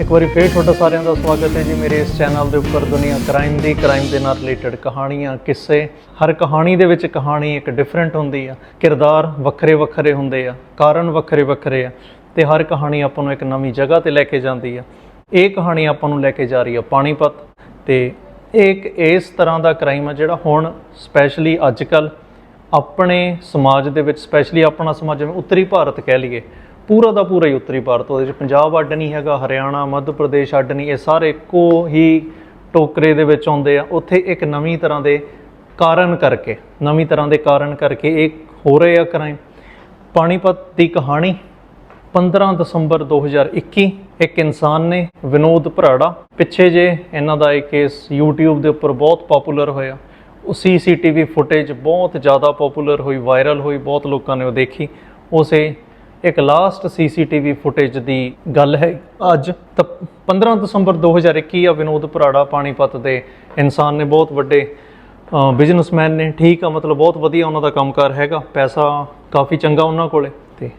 ਇੱਕ ਵਾਰੀ ਫੇਰ ਤੁਹਾਡਾ ਸਾਰਿਆਂ ਦਾ ਸਵਾਗਤ ਹੈ ਜੀ ਮੇਰੇ ਇਸ ਚੈਨਲ ਦੇ ਉੱਪਰ ਦੁਨੀਆ ਕ੍ਰਾਈਮ ਦੀ, ਕ੍ਰਾਈਮ ਦੇ ਨਾਲ ਰਿਲੇਟਡ ਕਹਾਣੀਆਂ, ਕਿੱਸੇ। ਹਰ ਕਹਾਣੀ ਦੇ ਵਿੱਚ ਕਹਾਣੀ ਇੱਕ ਡਿਫਰੈਂਟ ਹੁੰਦੀ ਆ। ਕਿਰਦਾਰ ਵੱਖਰੇ ਵੱਖਰੇ ਹੁੰਦੇ ਆ, ਕਾਰਨ ਵੱਖਰੇ ਵੱਖਰੇ ਆ ਤੇ ਹਰ ਕਹਾਣੀ ਆਪਾਂ ਨੂੰ ਇੱਕ ਨਵੀਂ ਜਗ੍ਹਾ ਤੇ ਲੈ ਕੇ ਜਾਂਦੀ ਆ। ਇਹ ਕਹਾਣੀ ਆਪਾਂ ਨੂੰ ਲੈ ਕੇ ਜਾ ਰਹੀ ਆ ਪਾਣੀਪਤ ਤੇ ਇਹ ਇੱਕ ਇਸ ਤਰ੍ਹਾਂ ਦਾ ਕ੍ਰਾਈਮ ਆ ਜਿਹੜਾ ਹੁਣ ਸਪੈਸ਼ਲੀ ਅੱਜ ਕੱਲ੍ਹ ਆਪਣੇ ਸਮਾਜ ਦੇ ਵਿੱਚ ਸਪੈਸ਼ਲੀ ਆਪਣਾ ਸਮਾਜ ਜਿਵੇਂ ਉੱਤਰੀ ਭਾਰਤ ਕਹਿ ਲਈਏ ਪੂਰਾ ਦਾ ਪੂਰਾ ਹੀ ਉੱਤਰੀ ਭਾਰਤ, ਉਹਦੇ ਵਿੱਚ ਪੰਜਾਬ ਅੱਡ ਨਹੀਂ ਹੈਗਾ, ਹਰਿਆਣਾ, ਮੱਧ ਪ੍ਰਦੇਸ਼ ਅੱਡ ਨਹੀਂ, ਇਹ ਸਾਰੇ ਇੱਕੋ ਹੀ ਟੋਕਰੇ ਦੇ ਵਿੱਚ ਆਉਂਦੇ ਆ। ਉੱਥੇ ਇੱਕ ਨਵੀਂ ਤਰ੍ਹਾਂ ਦੇ ਕਾਰਨ ਕਰਕੇ, ਨਵੀਂ ਤਰ੍ਹਾਂ ਦੇ ਕਾਰਨ ਕਰਕੇ ਇਹ ਹੋ ਰਹੇ ਆ ਕ੍ਰਾਈਮ ਪਾਣੀਪਤ ਦੀ ਕਹਾਣੀ 15 ਦਸੰਬਰ 2021 ਇੱਕ ਇਨਸਾਨ ਨੇ ਵਿਨੋਦ ਭਰਾੜਾ, ਪਿੱਛੇ ਜੇ ਇਹਨਾਂ ਦਾ ਇਹ ਕੇਸ YouTube ਦੇ ਉੱਪਰ ਬਹੁਤ ਪਪੂਲਰ ਹੋਇਆ। ਉਹ ਸੀਸੀਟੀਵੀ ਫੁਟੇਜ ਬਹੁਤ ਜ਼ਿਆਦਾ ਪਪੂਲਰ ਹੋਈ ਵਾਇਰਲ ਹੋਈ, ਬਹੁਤ ਲੋਕਾਂ ਨੇ ਉਹ ਦੇਖੀ। ਉਸੇ ਇੱਕ ਲਾਸਟ ਸੀਸੀਟੀਵੀ ਫੁਟੇਜ ਦੀ ਗੱਲ ਹੈ। ਅੱਜ ਤਾਂ 15 ਦਸੰਬਰ 2021 ਆ, ਵਿਨੋਦ ਭਰਾੜਾ ਪਾਣੀਪਤ ਦੇ ਇਨਸਾਨ ਨੇ ਬਹੁਤ ਵੱਡੇ ਬਿਜ਼ਨਸਮੈਨ ਨੇ। ਠੀਕ ਆ, ਮਤਲਬ ਬਹੁਤ ਵਧੀਆ ਉਹਨਾਂ ਦਾ ਕੰਮਕਾਰ ਹੈਗਾ। ਪੈਸਾ ਕਾਫੀ ਚੰਗਾ ਉਹਨਾਂ ਕੋਲੇ। ਤੇ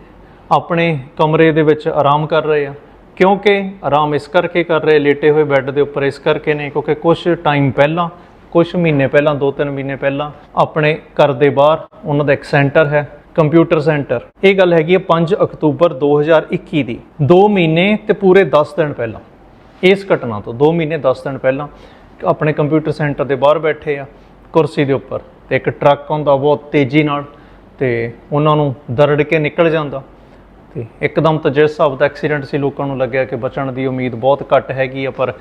ਆਪਣੇ ਕਮਰੇ ਦੇ ਵਿੱਚ ਆਰਾਮ ਕਰ ਰਹੇ ਆ। ਕਿਉਂਕਿ ਆਰਾਮ ਇਸ ਕਰਕੇ ਕਰ ਰਹੇ, ਲੇਟੇ ਹੋਏ ਬੈੱਡ ਦੇ ਉੱਪਰ ਇਸ ਕਰਕੇ ਨੇ, ਕਿਉਂਕਿ ਕੁਝ ਟਾਈਮ ਪਹਿਲਾਂ ਕੁਝ ਮਹੀਨੇ ਪਹਿਲਾਂ 2-3 ਮਹੀਨੇ ਪਹਿਲਾਂ ਆਪਣੇ ਘਰ ਦੇ ਬਾਹਰ ਉਹਨਾਂ ਦਾ ਇੱਕ ਸੈਂਟਰ ਹੈ। Computer centre. ਇਹ ਗੱਲ ਹੈਗੀ ਹੈ 5 ਅਕਤੂਬਰ 2021 ਦੀ। 2 ਮਹੀਨੇ ਤੇ ਪੂਰੇ 10 ਦਿਨ ਪਹਿਲਾਂ। ਇਸ ਘਟਨਾ ਤੋਂ 2 ਮਹੀਨੇ 10 ਦਿਨ ਪਹਿਲਾਂ ਆਪਣੇ ਕੰਪਿਊਟਰ ਸੈਂਟਰ ਦੇ ਬਾਹਰ ਬੈਠੇ ਆ, ਕੁਰਸੀ ਦੇ ਉੱਪਰ। ਤੇ ਇੱਕ ਟਰੱਕ ਆਉਂਦਾ ਬਹੁਤ ਤੇਜ਼ੀ ਨਾਲ ਤੇ ਉਹਨਾਂ ਨੂੰ ਦਰੜ ਕੇ ਨਿਕਲ ਜਾਂਦਾ। ਤੇ ਇੱਕਦਮ ਤਾਂ ਜਿਸ ਹਿਸਾਬ ਦਾ ਐਕਸੀਡੈਂਟ ਸੀ, ਲੋਕਾਂ ਨੂੰ ਲੱਗਿਆ ਕਿ ਬਚਣ ਦੀ ਉਮੀਦ ਬਹੁਤ ਘੱਟ ਹੈਗੀ ਆ, ਪਰ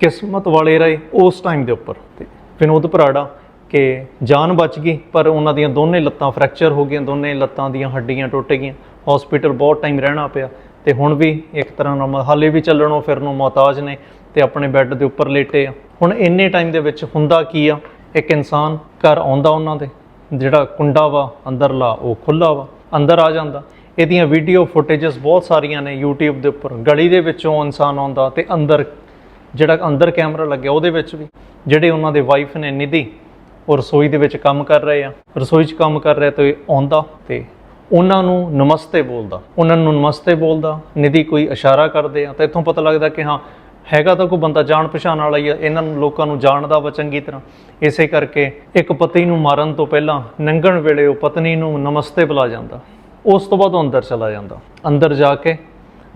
ਕਿਸਮਤ ਵਾਲੇ ਰਹੇ ਉਸ ਟਾਈਮ ਦੇ ਉੱਪਰ। ਤੇ ਵਿਨੋਦ ਭਰਾੜਾ ਕਿ ਜਾਨ ਬਚ ਗਈ, ਪਰ ਉਹਨਾਂ ਦੀਆਂ ਦੋਨੇ ਲੱਤਾਂ ਫ੍ਰੈਕਚਰ ਹੋ ਗਈਆਂ, ਦੋਨੇ ਲੱਤਾਂ ਦੀਆਂ ਹੱਡੀਆਂ ਟੁੱਟ ਗਈਆਂ। ਹਸਪੀਟਲ ਬਹੁਤ ਟਾਈਮ ਰਹਿਣਾ ਪਿਆ ਤੇ ਹੁਣ ਵੀ ਇੱਕ ਤਰ੍ਹਾਂ ਨਾਲ ਹਾਲੇ ਵੀ ਚੱਲਣੋਂ ਫਿਰਨੋਂ ਮੁਹਤਾਜ ਨੇ ਤੇ ਆਪਣੇ ਬੈੱਡ ਦੇ ਉੱਪਰ ਲੇਟੇ ਆ। ਹੁਣ ਇੰਨੇ ਟਾਈਮ ਦੇ ਵਿੱਚ ਹੁੰਦਾ ਕੀ ਆ? ਇੱਕ ਇਨਸਾਨ ਘਰ ਆਉਂਦਾ ਉਹਨਾਂ ਦੇ, ਜਿਹੜਾ ਕੁੰਡਾ ਵਾ, ਅੰਦਰਲਾ, ਉਹ ਖੁੱਲਾ ਵਾ, ਅੰਦਰ ਆ ਜਾਂਦਾ। ਇਹਦੀਆਂ ਵੀਡੀਓ ਫੁਟੇਜਸ ਬਹੁਤ ਸਾਰੀਆਂ ਨੇ YouTube ਦੇ ਉੱਪਰ। ਗਲੀ ਦੇ ਵਿੱਚੋਂ ਇਨਸਾਨ ਆਉਂਦਾ ਤੇ ਅੰਦਰ, ਜਿਹੜਾ ਅੰਦਰ ਕੈਮਰਾ ਲੱਗਿਆ ਉਹਦੇ ਵਿੱਚ ਵੀ, ਜਿਹੜੇ ਉਹਨਾਂ ਦੇ ਵਾਈਫ ਨੇ ਨਿਧੀ ਉਹ ਰਸੋਈ ਦੇ ਵਿੱਚ ਕੰਮ ਕਰ ਰਹੇ ਆ। ਰਸੋਈ 'ਚ ਕੰਮ ਕਰ ਰਿਹਾ ਤੇ ਆਉਂਦਾ ਤੇ ਉਹਨਾਂ ਨੂੰ ਨਮਸਤੇ ਬੋਲਦਾ। ਉਹਨਾਂ ਨੂੰ ਨਮਸਤੇ ਬੋਲਦਾ, ਨਿਧੀ ਕੋਈ ਇਸ਼ਾਰਾ ਕਰਦੇ ਆ ਤਾਂ ਇੱਥੋਂ ਪਤਾ ਲੱਗਦਾ ਕਿ ਹਾਂ, ਹੈਗਾ ਤਾਂ ਕੋਈ ਬੰਦਾ ਜਾਣ ਪਛਾਣ ਵਾਲਾ ਹੀ ਆ, ਇਹਨਾਂ ਨੂੰ ਲੋਕਾਂ ਨੂੰ ਜਾਣਦਾ ਵਾ ਚੰਗੀ ਤਰ੍ਹਾਂ। ਇਸੇ ਕਰਕੇ ਇੱਕ ਪਤੀ ਨੂੰ ਮਾਰਨ ਤੋਂ ਪਹਿਲਾਂ ਨੰਗਣ ਵੇਲੇ ਉਹ ਪਤਨੀ ਨੂੰ ਨਮਸਤੇ ਬੁਲਾ ਜਾਂਦਾ। ਉਸ ਤੋਂ ਬਾਅਦ ਉਹ ਅੰਦਰ ਚਲਾ ਜਾਂਦਾ। ਅੰਦਰ ਜਾ ਕੇ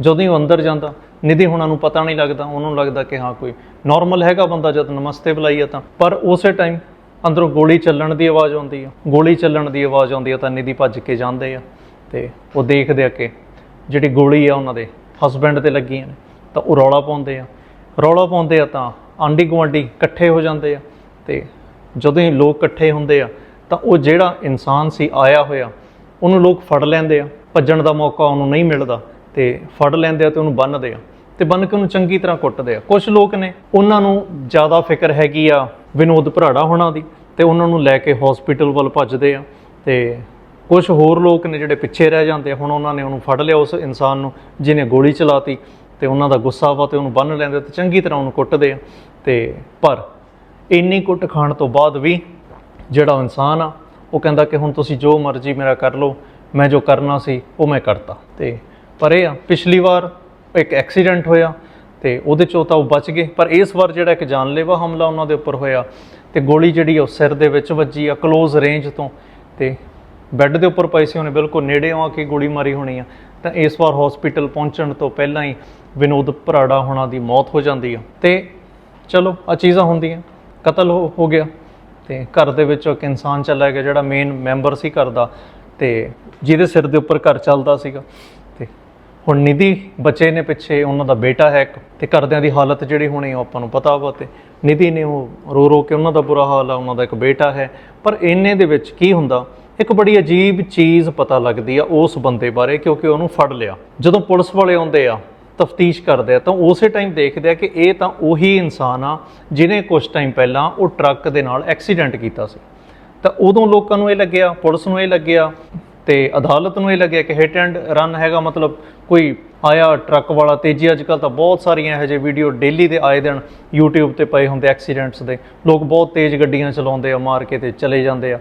ਜਦੋਂ ਹੀ ਉਹ ਅੰਦਰ ਜਾਂਦਾ, ਨਿਧੀ ਹੁਣਾਂ ਨੂੰ ਪਤਾ ਨਹੀਂ ਲੱਗਦਾ, ਉਹਨੂੰ ਲੱਗਦਾ ਕਿ ਹਾਂ ਕੋਈ ਨਾਰਮਲ ਹੈਗਾ ਬੰਦਾ ਜਦ ਨਮਸਤੇ ਬੁਲਾਈਆ ਤਾਂ। ਪਰ ਉਸੇ ਟਾਈਮ ਅੰਦਰੋਂ ਗੋਲੀ ਚੱਲਣ ਦੀ ਆਵਾਜ਼ ਆਉਂਦੀ ਆ। ਗੋਲੀ ਚੱਲਣ ਦੀ ਆਵਾਜ਼ ਆਉਂਦੀ ਆ ਤਾਂ ਨਿਧੀ ਭੱਜ ਕੇ ਜਾਂਦੇ ਆ। ਤੇ ਉਹ ਦੇਖਦੇ ਆ ਕਿ ਜਿਹੜੀ ਗੋਲੀ ਆ ਉਹਨਾਂ ਦੇ ਹਸਬੈਂਡ ਤੇ ਲੱਗੀਆਂ ਨੇ, ਤਾਂ ਉਹ ਰੌਲਾ ਪਾਉਂਦੇ ਆ। ਰੌਲਾ ਪਾਉਂਦੇ ਆ ਤਾਂ ਆਂਢੀ ਗੁਆਂਢੀ ਇਕੱਠੇ ਹੋ ਜਾਂਦੇ ਆ। ਤੇ ਜਦੋਂ ਹੀ ਲੋਕ ਇਕੱਠੇ ਹੁੰਦੇ ਆ, ਤਾਂ ਉਹ ਜਿਹੜਾ ਇਨਸਾਨ ਸੀ ਆਇਆ ਹੋਇਆ, ਉਹਨੂੰ ਲੋਕ ਫੜ ਲੈਂਦੇ ਆ। ਭੱਜਣ ਦਾ ਮੌਕਾ ਉਹਨੂੰ ਨਹੀਂ ਮਿਲਦਾ, ਤੇ ਫੜ ਲੈਂਦੇ ਆ ਤੇ ਉਹਨੂੰ ਬੰਨ੍ਹਦੇ ਆ। ਤੇ ਬੰਨ ਕੇ ਉਹਨੂੰ ਚੰਗੀ ਤਰ੍ਹਾਂ ਕੁੱਟਦੇ ਆ। ਕੁਝ ਲੋਕ ਨੇ, ਉਹਨਾਂ ਨੂੰ ਜ਼ਿਆਦਾ ਫਿਕਰ ਹੈਗੀ ਆ ਵਿਨੋਦ ਭਰਾੜਾ ਹੋਣਾ ਦੀ ਤੇ ਉਹਨਾਂ ਨੂੰ ਲੈ ਕੇ ਹਸਪੀਟਲ ਵੱਲ ਭੱਜਦੇ ਆ। ਤੇ ਕੁਝ ਹੋਰ ਲੋਕ ਨੇ ਜਿਹੜੇ ਪਿੱਛੇ ਰਹਿ ਜਾਂਦੇ ਹੁਣ ਉਹਨਾਂ ਨੇ ਉਹਨੂੰ ਫੜ ਲਿਆ ਉਸ ਇਨਸਾਨ ਨੂੰ, ਜਿਹਨੇ ਗੋਲੀ ਚਲਾਤੀ ਤੇ ਉਹਨਾਂ ਦਾ ਗੁੱਸਾ ਵਾ ਤੇ ਉਹਨੂੰ ਬੰਨ ਲੈਂਦੇ ਤੇ ਚੰਗੀ ਤਰ੍ਹਾਂ ਉਹਨੂੰ ਕੁੱਟਦੇ ਆ। ਤੇ ਪਰ ਇੰਨੀ ਕੁੱਟ ਖਾਣ ਤੋਂ ਬਾਅਦ ਵੀ ਜਿਹੜਾ ਇਨਸਾਨ ਆ, ਉਹ ਕਹਿੰਦਾ ਕਿ ਹੁਣ ਤੁਸੀਂ ਜੋ ਮਰਜ਼ੀ ਮੇਰਾ ਕਰ ਲਓ, ਮੈਂ ਜੋ ਕਰਨਾ ਸੀ ਉਹ ਮੈਂ ਕਰਤਾ। ਤੇ ਪਰ ਇਹ ਆ, ਪਿਛਲੀ ਵਾਰ ਇੱਕ ਐਕਸੀਡੈਂਟ ਹੋਇਆ ਤੇ ਉਹਦੇ ਚੋਂ ਤਾਂ ਉਹ ਬਚ ਗਏ। ਪਰ ਇਸ ਵਾਰ ਜਿਹੜਾ ਇੱਕ ਜਾਨਲੇਵਾ ਹਮਲਾ ਉਹਨਾਂ ਦੇ ਉੱਪਰ ਹੋਇਆ ਤੇ ਗੋਲੀ ਜਿਹੜੀ ਆ ਉਹ ਸਿਰ ਦੇ ਵਿੱਚ ਵੱਜੀ ਆ ক্লোਜ਼ ਰੇਂਜ ਤੋਂ ਤੇ ਬੈੱਡ ਦੇ ਉੱਪਰ ਪਏ ਸੀ ਉਹਨੇ ਬਿਲਕੁਲ ਨੇੜੇ ਆ ਕੇ ਗੋਲੀ ਮਾਰੀ ਹੋਣੀ ਆ। ਤਾਂ ਇਸ ਵਾਰ ਹਸਪੀਟਲ ਪਹੁੰਚਣ ਤੋਂ ਪਹਿਲਾਂ ਹੀ ਵਿਨੋਦ ਭਰਾੜਾ ਹੋਣਾ ਦੀ ਮੌਤ ਹੋ ਜਾਂਦੀ ਆ। ਤੇ ਚਲੋ ਆ ਚੀਜ਼ਾਂ ਹੁੰਦੀਆਂ, ਕਤਲ ਹੋ ਹੋ ਗਿਆ ਤੇ ਘਰ ਦੇ ਵਿੱਚੋਂ ਇੱਕ ਇਨਸਾਨ ਚਲਾ ਗਿਆ ਜਿਹੜਾ ਮੇਨ ਮੈਂਬਰ ਸੀ ਘਰ ਦਾ ਤੇ ਜਿਹਦੇ ਸਿਰ ਦੇ ਉੱਪਰ ਘਰ ਚੱਲਦਾ ਸੀਗਾ। ਹੁਣ ਨਿਧੀ ਬੱਚੇ ਨੇ ਪਿੱਛੇ, ਉਹਨਾਂ ਦਾ ਬੇਟਾ ਹੈ ਇੱਕ ਤੇ ਘਰਦਿਆਂ ਦੀ ਹਾਲਤ ਜਿਹੜੀ ਹੋਣੀ ਉਹ ਆਪਾਂ ਨੂੰ ਪਤਾ ਵਾ ਤੇ ਨਿਧੀ ਨੇ ਉਹ ਰੋ ਰੋ ਕੇ ਉਹਨਾਂ ਦਾ ਬੁਰਾ ਹਾਲ ਆ, ਉਹਨਾਂ ਦਾ ਇੱਕ ਬੇਟਾ ਹੈ। ਪਰ ਇੰਨੇ ਦੇ ਵਿੱਚ ਕੀ ਹੁੰਦਾ? ਇੱਕ ਬੜੀ ਅਜੀਬ ਚੀਜ਼ ਪਤਾ ਲੱਗਦੀ ਆ ਉਸ ਬੰਦੇ ਬਾਰੇ ਕਿਉਂਕਿ ਉਹਨੂੰ ਫੜ ਲਿਆ। ਜਦੋਂ ਪੁਲਿਸ ਵਾਲੇ ਆਉਂਦੇ ਆ, ਤਫਤੀਸ਼ ਕਰਦੇ ਆ, ਤਾਂ ਉਸੇ ਟਾਈਮ ਦੇਖਦੇ ਆ ਕਿ ਇਹ ਤਾਂ ਉਹੀ ਇਨਸਾਨ ਆ ਜਿਹਨੇ ਕੁਝ ਟਾਈਮ ਪਹਿਲਾਂ ਉਹ ਟਰੱਕ ਦੇ ਨਾਲ ਐਕਸੀਡੈਂਟ ਕੀਤਾ ਸੀ। ਤਾਂ ਉਦੋਂ ਲੋਕਾਂ ਨੂੰ ਇਹ ਲੱਗਿਆ, ਪੁਲਿਸ ਨੂੰ ਇਹ ਲੱਗਿਆ ਤੇ ਅਦਾਲਤ ਨੂੰ ਇਹ ਲੱਗਿਆ ਕਿ ਹਿੱਟ ਐਂਡ ਰਨ ਹੈਗਾ, ਮਤਲਬ ਕੋਈ ਆਇਆ ਟਰੱਕ ਵਾਲਾ, ਤੇਜ਼ੀ ਅੱਜ ਕੱਲ ਤਾਂ ਬਹੁਤ ਸਾਰੀਆਂ ਇਹੋ ਜਿਹੇ ਵੀਡੀਓ ਡੇਲੀ ਦੇ ਆਏ ਦਿਨ YouTube ਤੇ ਪਏ ਹੁੰਦੇ ਐਕਸੀਡੈਂਟਸ ਦੇ। ਲੋਕ ਬਹੁਤ ਤੇਜ਼ ਗੱਡੀਆਂ ਚਲਾਉਂਦੇ ਆ, ਮਾਰ ਕੇ ਤੇ ਚਲੇ ਜਾਂਦੇ ਆ।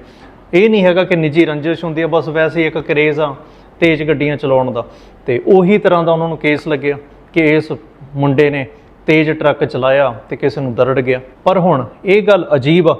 ਇਹ ਨਹੀਂ ਹੈਗਾ ਕਿ ਨਿੱਜੀ ਰੰਜਿਸ਼ ਹੁੰਦੀ ਆ, ਬਸ ਵੈਸੇ ਹੀ ਇੱਕ ਕਰੇਜ਼ ਆ ਤੇਜ਼ ਗੱਡੀਆਂ ਚਲਾਉਣ ਦਾ। ਤੇ ਉਹੀ ਤਰ੍ਹਾਂ ਦਾ ਉਹਨਾਂ ਨੂੰ ਕੇਸ ਲੱਗਿਆ ਕਿ ਇਸ ਮੁੰਡੇ ਨੇ ਤੇਜ਼ ਟਰੱਕ ਚਲਾਇਆ ਤੇ ਕਿਸੇ ਨੂੰ ਦਰੜ ਗਿਆ। ਪਰ ਹੁਣ ਇਹ ਗੱਲ ਅਜੀਬ ਆ।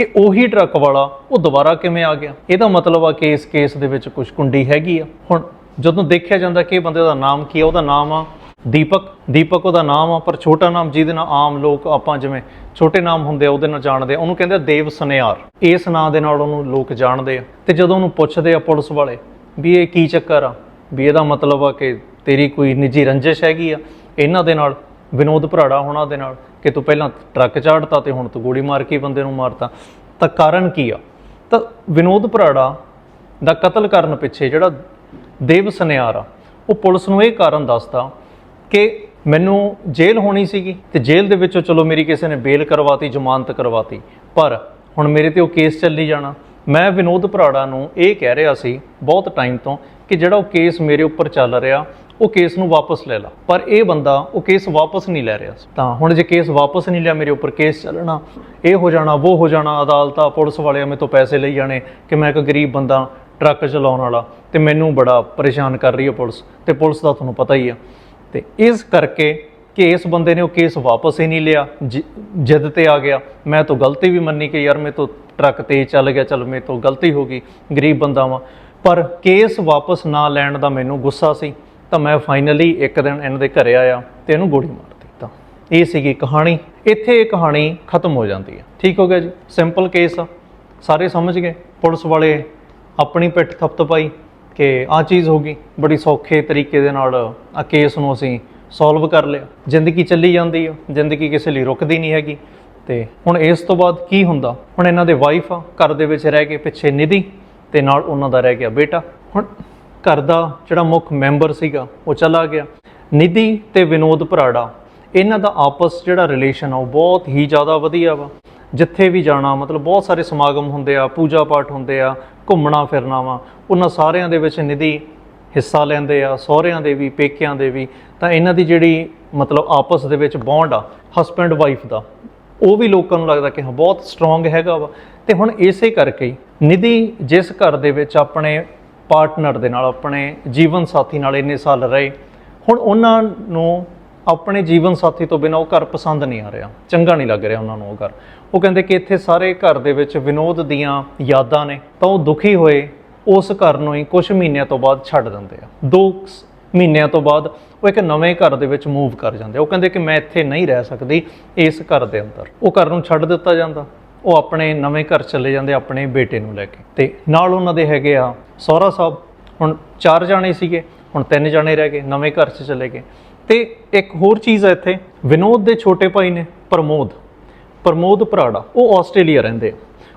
ਕਿ ਉਹੀ ਟਰੱਕ ਵਾਲਾ ਉਹ ਦੁਬਾਰਾ ਕਿਵੇਂ ਆ ਗਿਆ? ਇਹਦਾ ਮਤਲਬ ਆ ਕਿ ਇਸ ਕੇਸ ਦੇ ਵਿੱਚ ਕੁਝ ਕੁੰਡੀ ਹੈਗੀ ਆ। ਹੁਣ ਜਦੋਂ ਦੇਖਿਆ ਜਾਂਦਾ ਕਿ ਇਹ ਬੰਦੇ ਦਾ ਨਾਮ ਕੀ ਆ, ਉਹਦਾ ਨਾਮ ਆ ਦੀਪਕ। ਦੀਪਕ ਉਹਦਾ ਨਾਮ ਆ, ਪਰ ਛੋਟਾ ਨਾਮ ਜਿਹਦੇ ਨਾਲ ਆਮ ਲੋਕ ਆਪਾਂ ਜਿਵੇਂ ਛੋਟੇ ਨਾਮ ਹੁੰਦੇ ਆ, ਉਹਦੇ ਨਾਲ ਜਾਣਦੇ ਆ। ਉਹਨੂੰ ਕਹਿੰਦੇ ਦੇਵ ਸਨਿਆਰ। ਇਸ ਨਾਂ ਦੇ ਨਾਲ ਉਹਨੂੰ ਲੋਕ ਜਾਣਦੇ ਆ। ਤੇ ਜਦੋਂ ਉਹਨੂੰ ਪੁੱਛਦੇ ਆ ਪੁਲਿਸ ਵਾਲੇ ਵੀ ਇਹ ਕੀ ਚੱਕਰ ਆ? ਵੀ ਇਹਦਾ ਮਤਲਬ ਆ ਕਿ ਤੇਰੀ ਕੋਈ ਨਿੱਜੀ ਰੰਜਿਸ਼ ਹੈਗੀ ਆ? ਇਹਨਾਂ ਦੇ ਨਾਲ, ਵਿਨੋਦ ਭਰਾੜਾ ਹੋਣਾ ਦੇ ਨਾਲ ਕਿ ਤੂੰ ਪਹਿਲਾਂ ਟਰੱਕ ਚਾੜਤਾ ਤੇ ਹੁਣ ਤੂੰ ਗੋਲੀ ਮਾਰ ਕੇ ਬੰਦੇ ਨੂੰ ਮਾਰਤਾ, ਤਾਂ ਕਾਰਨ ਕੀ ਆ? ਤਾਂ ਵਿਨੋਦ ਭਰਾੜਾ ਦਾ ਕਤਲ ਕਰਨ ਪਿੱਛੇ ਜਿਹੜਾ ਦੇਵ ਸਨਿਆਰ ਆ, ਉਹ ਪੁਲਿਸ ਨੂੰ ਇਹ ਕਾਰਨ ਦੱਸਦਾ ਕਿ ਮੈਨੂੰ ਜੇਲ੍ਹ ਹੋਣੀ ਸੀਗੀ ਤੇ ਜੇਲ੍ਹ ਦੇ ਵਿੱਚੋਂ ਚਲੋ ਮੇਰੀ ਕਿਸੇ ਨੇ ਬੇਲ ਕਰਵਾਤੀ, ਜ਼ਮਾਨਤ ਕਰਵਾਤੀ, ਪਰ ਹੁਣ ਮੇਰੇ ਤੇ ਉਹ ਕੇਸ ਚੱਲੀ ਜਾਣਾ। ਮੈਂ ਵਿਨੋਦ ਭਰਾੜਾ ਨੂੰ ਇਹ ਕਹਿ ਰਿਹਾ ਸੀ ਬਹੁਤ ਟਾਈਮ ਤੋਂ ਕਿ ਜਿਹੜਾ ਉਹ ਕੇਸ ਮੇਰੇ ਉੱਪਰ ਚੱਲ ਰਿਹਾ, ਉਹ ਕੇਸ ਨੂੰ ਵਾਪਸ ਲੈ ਲਾ। ਪਰ ਇਹ ਬੰਦਾ ਉਹ ਕੇਸ ਵਾਪਸ ਨਹੀਂ ਲੈ ਰਿਹਾ ਤਾਂ ਹੁਣ ਜੇ ਕੇਸ ਵਾਪਸ ਨਹੀਂ ਲਿਆ, ਮੇਰੇ ਉੱਪਰ ਕੇਸ ਚੱਲਣਾ, ਇਹ ਹੋ ਜਾਣਾ, ਉਹ ਹੋ ਜਾਣਾ, ਅਦਾਲਤਾਂ, ਪੁਲਿਸ ਵਾਲਿਆਂ ਮੇਰੇ ਤੋਂ ਪੈਸੇ ਲਈ ਜਾਣੇ ਕਿ ਮੈਂ ਇੱਕ ਗਰੀਬ ਬੰਦਾ ਟਰੱਕ ਚਲਾਉਣ ਵਾਲਾ ਤੇ ਮੈਨੂੰ ਬੜਾ ਪਰੇਸ਼ਾਨ ਕਰ ਰਹੀ ਹੈ ਪੁਲਿਸ ਤੇ ਪੁਲਿਸ ਦਾ ਤੁਹਾਨੂੰ ਪਤਾ ਹੀ ਆ ਤੇ ਇਸ ਕਰਕੇ ਕਿ ਇਸ ਬੰਦੇ ਨੇ ਉਹ ਕੇਸ ਵਾਪਸ ਹੀ ਨਹੀਂ ਲਿਆ, ਜਿ- ਜਿੱਦ ਤੇ ਆ ਗਿਆ। ਮੈਂ ਤਾਂ ਗਲਤੀ ਵੀ ਮੰਨੀ ਕਿ ਯਾਰ ਮੇਰੇ ਤੋਂ ਟਰੱਕ ਤੇਜ਼ ਚੱਲ ਗਿਆ, ਚਲ ਮੇਰੇ ਤੋਂ ਗਲਤੀ ਹੋ ਗਈ, ਗਰੀਬ ਬੰਦਾ ਵਾਂ। ਪਰ ਕੇਸ ਵਾਪਸ ਨਾ ਲੈਣ ਦਾ ਮੈਨੂੰ ਗੁੱਸਾ ਸੀ, ਤਾਂ ਮੈਂ ਫਾਈਨਲੀ ਇੱਕ ਦਿਨ ਇਹਨਾਂ ਦੇ ਘਰੇ ਆਇਆ ਤੇ ਇਹਨੂੰ ਗੋਲੀ ਮਾਰ ਦਿੱਤਾ। ਇਹ ਸੀਗੀ ਕਹਾਣੀ। ਇੱਥੇ ਇਹ ਕਹਾਣੀ ਖਤਮ ਹੋ ਜਾਂਦੀ ਹੈ। ਠੀਕ ਹੋ ਗਿਆ ਜੀ? ਸਿੰਪਲ ਕੇਸ ਆ। ਸਾਰੇ ਸਮਝ ਗਏ? ਪੁਲਿਸ ਵਾਲੇ ਆਪਣੀ ਪਿੱਠ ਥਪਥਪਾਈ ਕਿ ਆ ਚੀਜ਼ ਹੋ ਗਈ। ਬੜੀ ਸੌਖੇ ਤਰੀਕੇ ਦੇ ਨਾਲ ਆ ਕੇਸ ਨੂੰ ਅਸੀਂ ਸੋਲਵ ਕਰ ਲਿਆ। ਜ਼ਿੰਦਗੀ ਚੱਲੀ ਜਾਂਦੀ ਆ। ਜ਼ਿੰਦਗੀ ਕਿਸੇ ਲਈ ਰੁਕਦੀ ਨਹੀਂ ਹੈਗੀ। ਤੇ ਹੁਣ ਇਸ ਤੋਂ ਬਾਅਦ ਕੀ ਹੁੰਦਾ? ਹੁਣ ਇਹਨਾਂ ਦੇ ਵਾਈਫ ਆ, ਘਰ ਦੇ ਵਿੱਚ ਰਹਿ ਕੇ ਪਿੱਛੇ ਨਿਧੀ। ਤੇ ਨਾਲ ਉਹਨਾਂ ਦਾ ਰਹਿ ਗਿਆ ਬੇਟਾ। ਹੁਣ ਘਰ ਦਾ ਜਿਹੜਾ ਮੁੱਖ ਮੈਂਬਰ ਸੀਗਾ, ਉਹ ਚਲਾ ਗਿਆ। ਨਿਧੀ ਤੇ ਵਿਨੋਦ ਭਰਾੜਾ, ਇਹਨਾਂ ਦਾ ਆਪਸ ਜਿਹੜਾ ਰਿਲੇਸ਼ਨ ਆ, ਉਹ ਬਹੁਤ ਹੀ ਜ਼ਿਆਦਾ ਵਧੀਆ ਵਾ। ਜਿੱਥੇ ਵੀ ਜਾਣਾ, ਮਤਲਬ ਬਹੁਤ ਸਾਰੇ ਸਮਾਗਮ ਹੁੰਦੇ ਆ, ਪੂਜਾ ਪਾਠ ਹੁੰਦੇ ਆ, ਘੁੰਮਣਾ ਫਿਰਨਾ ਵਾ। ਉਹਨਾਂ ਸਾਰਿਆਂ ਦੇ ਵਿੱਚ ਨਿਧੀ ਹਿੱਸਾ ਲੈਂਦੇ ਆ, ਸਹੁਰਿਆਂ ਦੇ ਵੀ, ਪੇਕਿਆਂ ਦੇ ਵੀ। ਤਾਂ ਇਹਨਾਂ ਦੀ ਜਿਹੜੀ ਮਤਲਬ ਆਪਸ ਦੇ ਵਿੱਚ ਬੌਂਡ ਆ ਹਸਬੈਂਡ ਵਾਈਫ ਦਾ, ਉਹ ਵੀ ਲੋਕਾਂ ਨੂੰ ਲੱਗਦਾ ਕਿ ਹਾਂ, ਬਹੁਤ ਸਟਰੋਂਗ ਹੈਗਾ ਵਾ। ਤੇ ਹੁਣ ਇਸੇ ਕਰਕੇ ਨਿਧੀ ਜਿਸ ਘਰ ਦੇ ਵਿੱਚ ਆਪਣੇ ਪਾਰਟਨਰ ਦੇ ਨਾਲ, ਆਪਣੇ ਜੀਵਨ ਸਾਥੀ ਨਾਲ ਇੰਨੇ ਸਾਲ ਰਹੇ, ਹੁਣ ਉਹਨਾਂ ਨੂੰ ਆਪਣੇ ਜੀਵਨ ਸਾਥੀ ਤੋਂ ਬਿਨਾਂ ਉਹ ਘਰ ਪਸੰਦ ਨਹੀਂ ਆ ਰਿਹਾ। ਚੰਗਾ ਨਹੀਂ ਲੱਗ ਰਿਹਾ ਉਹਨਾਂ ਨੂੰ ਉਹ ਘਰ। ਉਹ ਕਹਿੰਦੇ ਕਿ ਇੱਥੇ ਸਾਰੇ ਘਰ ਦੇ ਵਿੱਚ ਵਿਨੋਦ ਦੀਆਂ ਯਾਦਾਂ ਨੇ, ਤਾਂ ਉਹ ਦੁਖੀ ਹੋਏ ਉਸ ਘਰ ਨੂੰ ਹੀ ਕੁਝ ਮਹੀਨਿਆਂ ਤੋਂ ਬਾਅਦ ਛੱਡ ਦਿੰਦੇ ਆ। ਦੋ ਸ- ਮਹੀਨਿਆਂ ਤੋਂ ਬਾਅਦ ਉਹ ਇੱਕ ਨਵੇਂ ਘਰ ਦੇ ਵਿੱਚ ਮੂਵ ਕਰ ਜਾਂਦੇ ਉਹ ਕਹਿੰਦੇ ਕਿ ਮੈਂ ਇੱਥੇ ਨਹੀਂ ਰਹਿ ਸਕਦੀ ਇਸ ਘਰ ਦੇ ਅੰਦਰ। ਉਹ ਘਰ ਨੂੰ ਛੱਡ ਦਿੱਤਾ ਜਾਂਦਾ। ਉਹ ਆਪਣੇ ਨਵੇਂ ਘਰ ਚਲੇ ਜਾਂਦੇ, ਆਪਣੇ ਬੇਟੇ ਨੂੰ ਲੈ ਕੇ। ਤੇ ਨਾਲ ਉਹਨਾਂ ਦੇ ਹੈਗੇ ਆ ਸਹੁਰਾ ਸਾਹਿਬ। ਹੁਣ ਚਾਰ ਜਾਣੇ ਸੀਗੇ, ਹੁਣ ਤਿੰਨ ਜਾਣੇ ਰਹਿ ਗਏ, ਨਵੇਂ ਘਰ 'ਚ ਚਲੇ ਗਏ। ਤੇ ਇੱਕ ਹੋਰ ਚੀਜ਼ ਹੈ ਇੱਥੇ, ਵਿਨੋਦ ਦੇ ਛੋਟੇ ਭਾਈ ਨੇ, ਪ੍ਰਮੋਦ। ਪ੍ਰਮੋਦ ਭਰਾੜਾ, ਉਹ ਆਸਟ੍ਰੇਲੀਆ ਰਹਿੰਦੇ ਆ।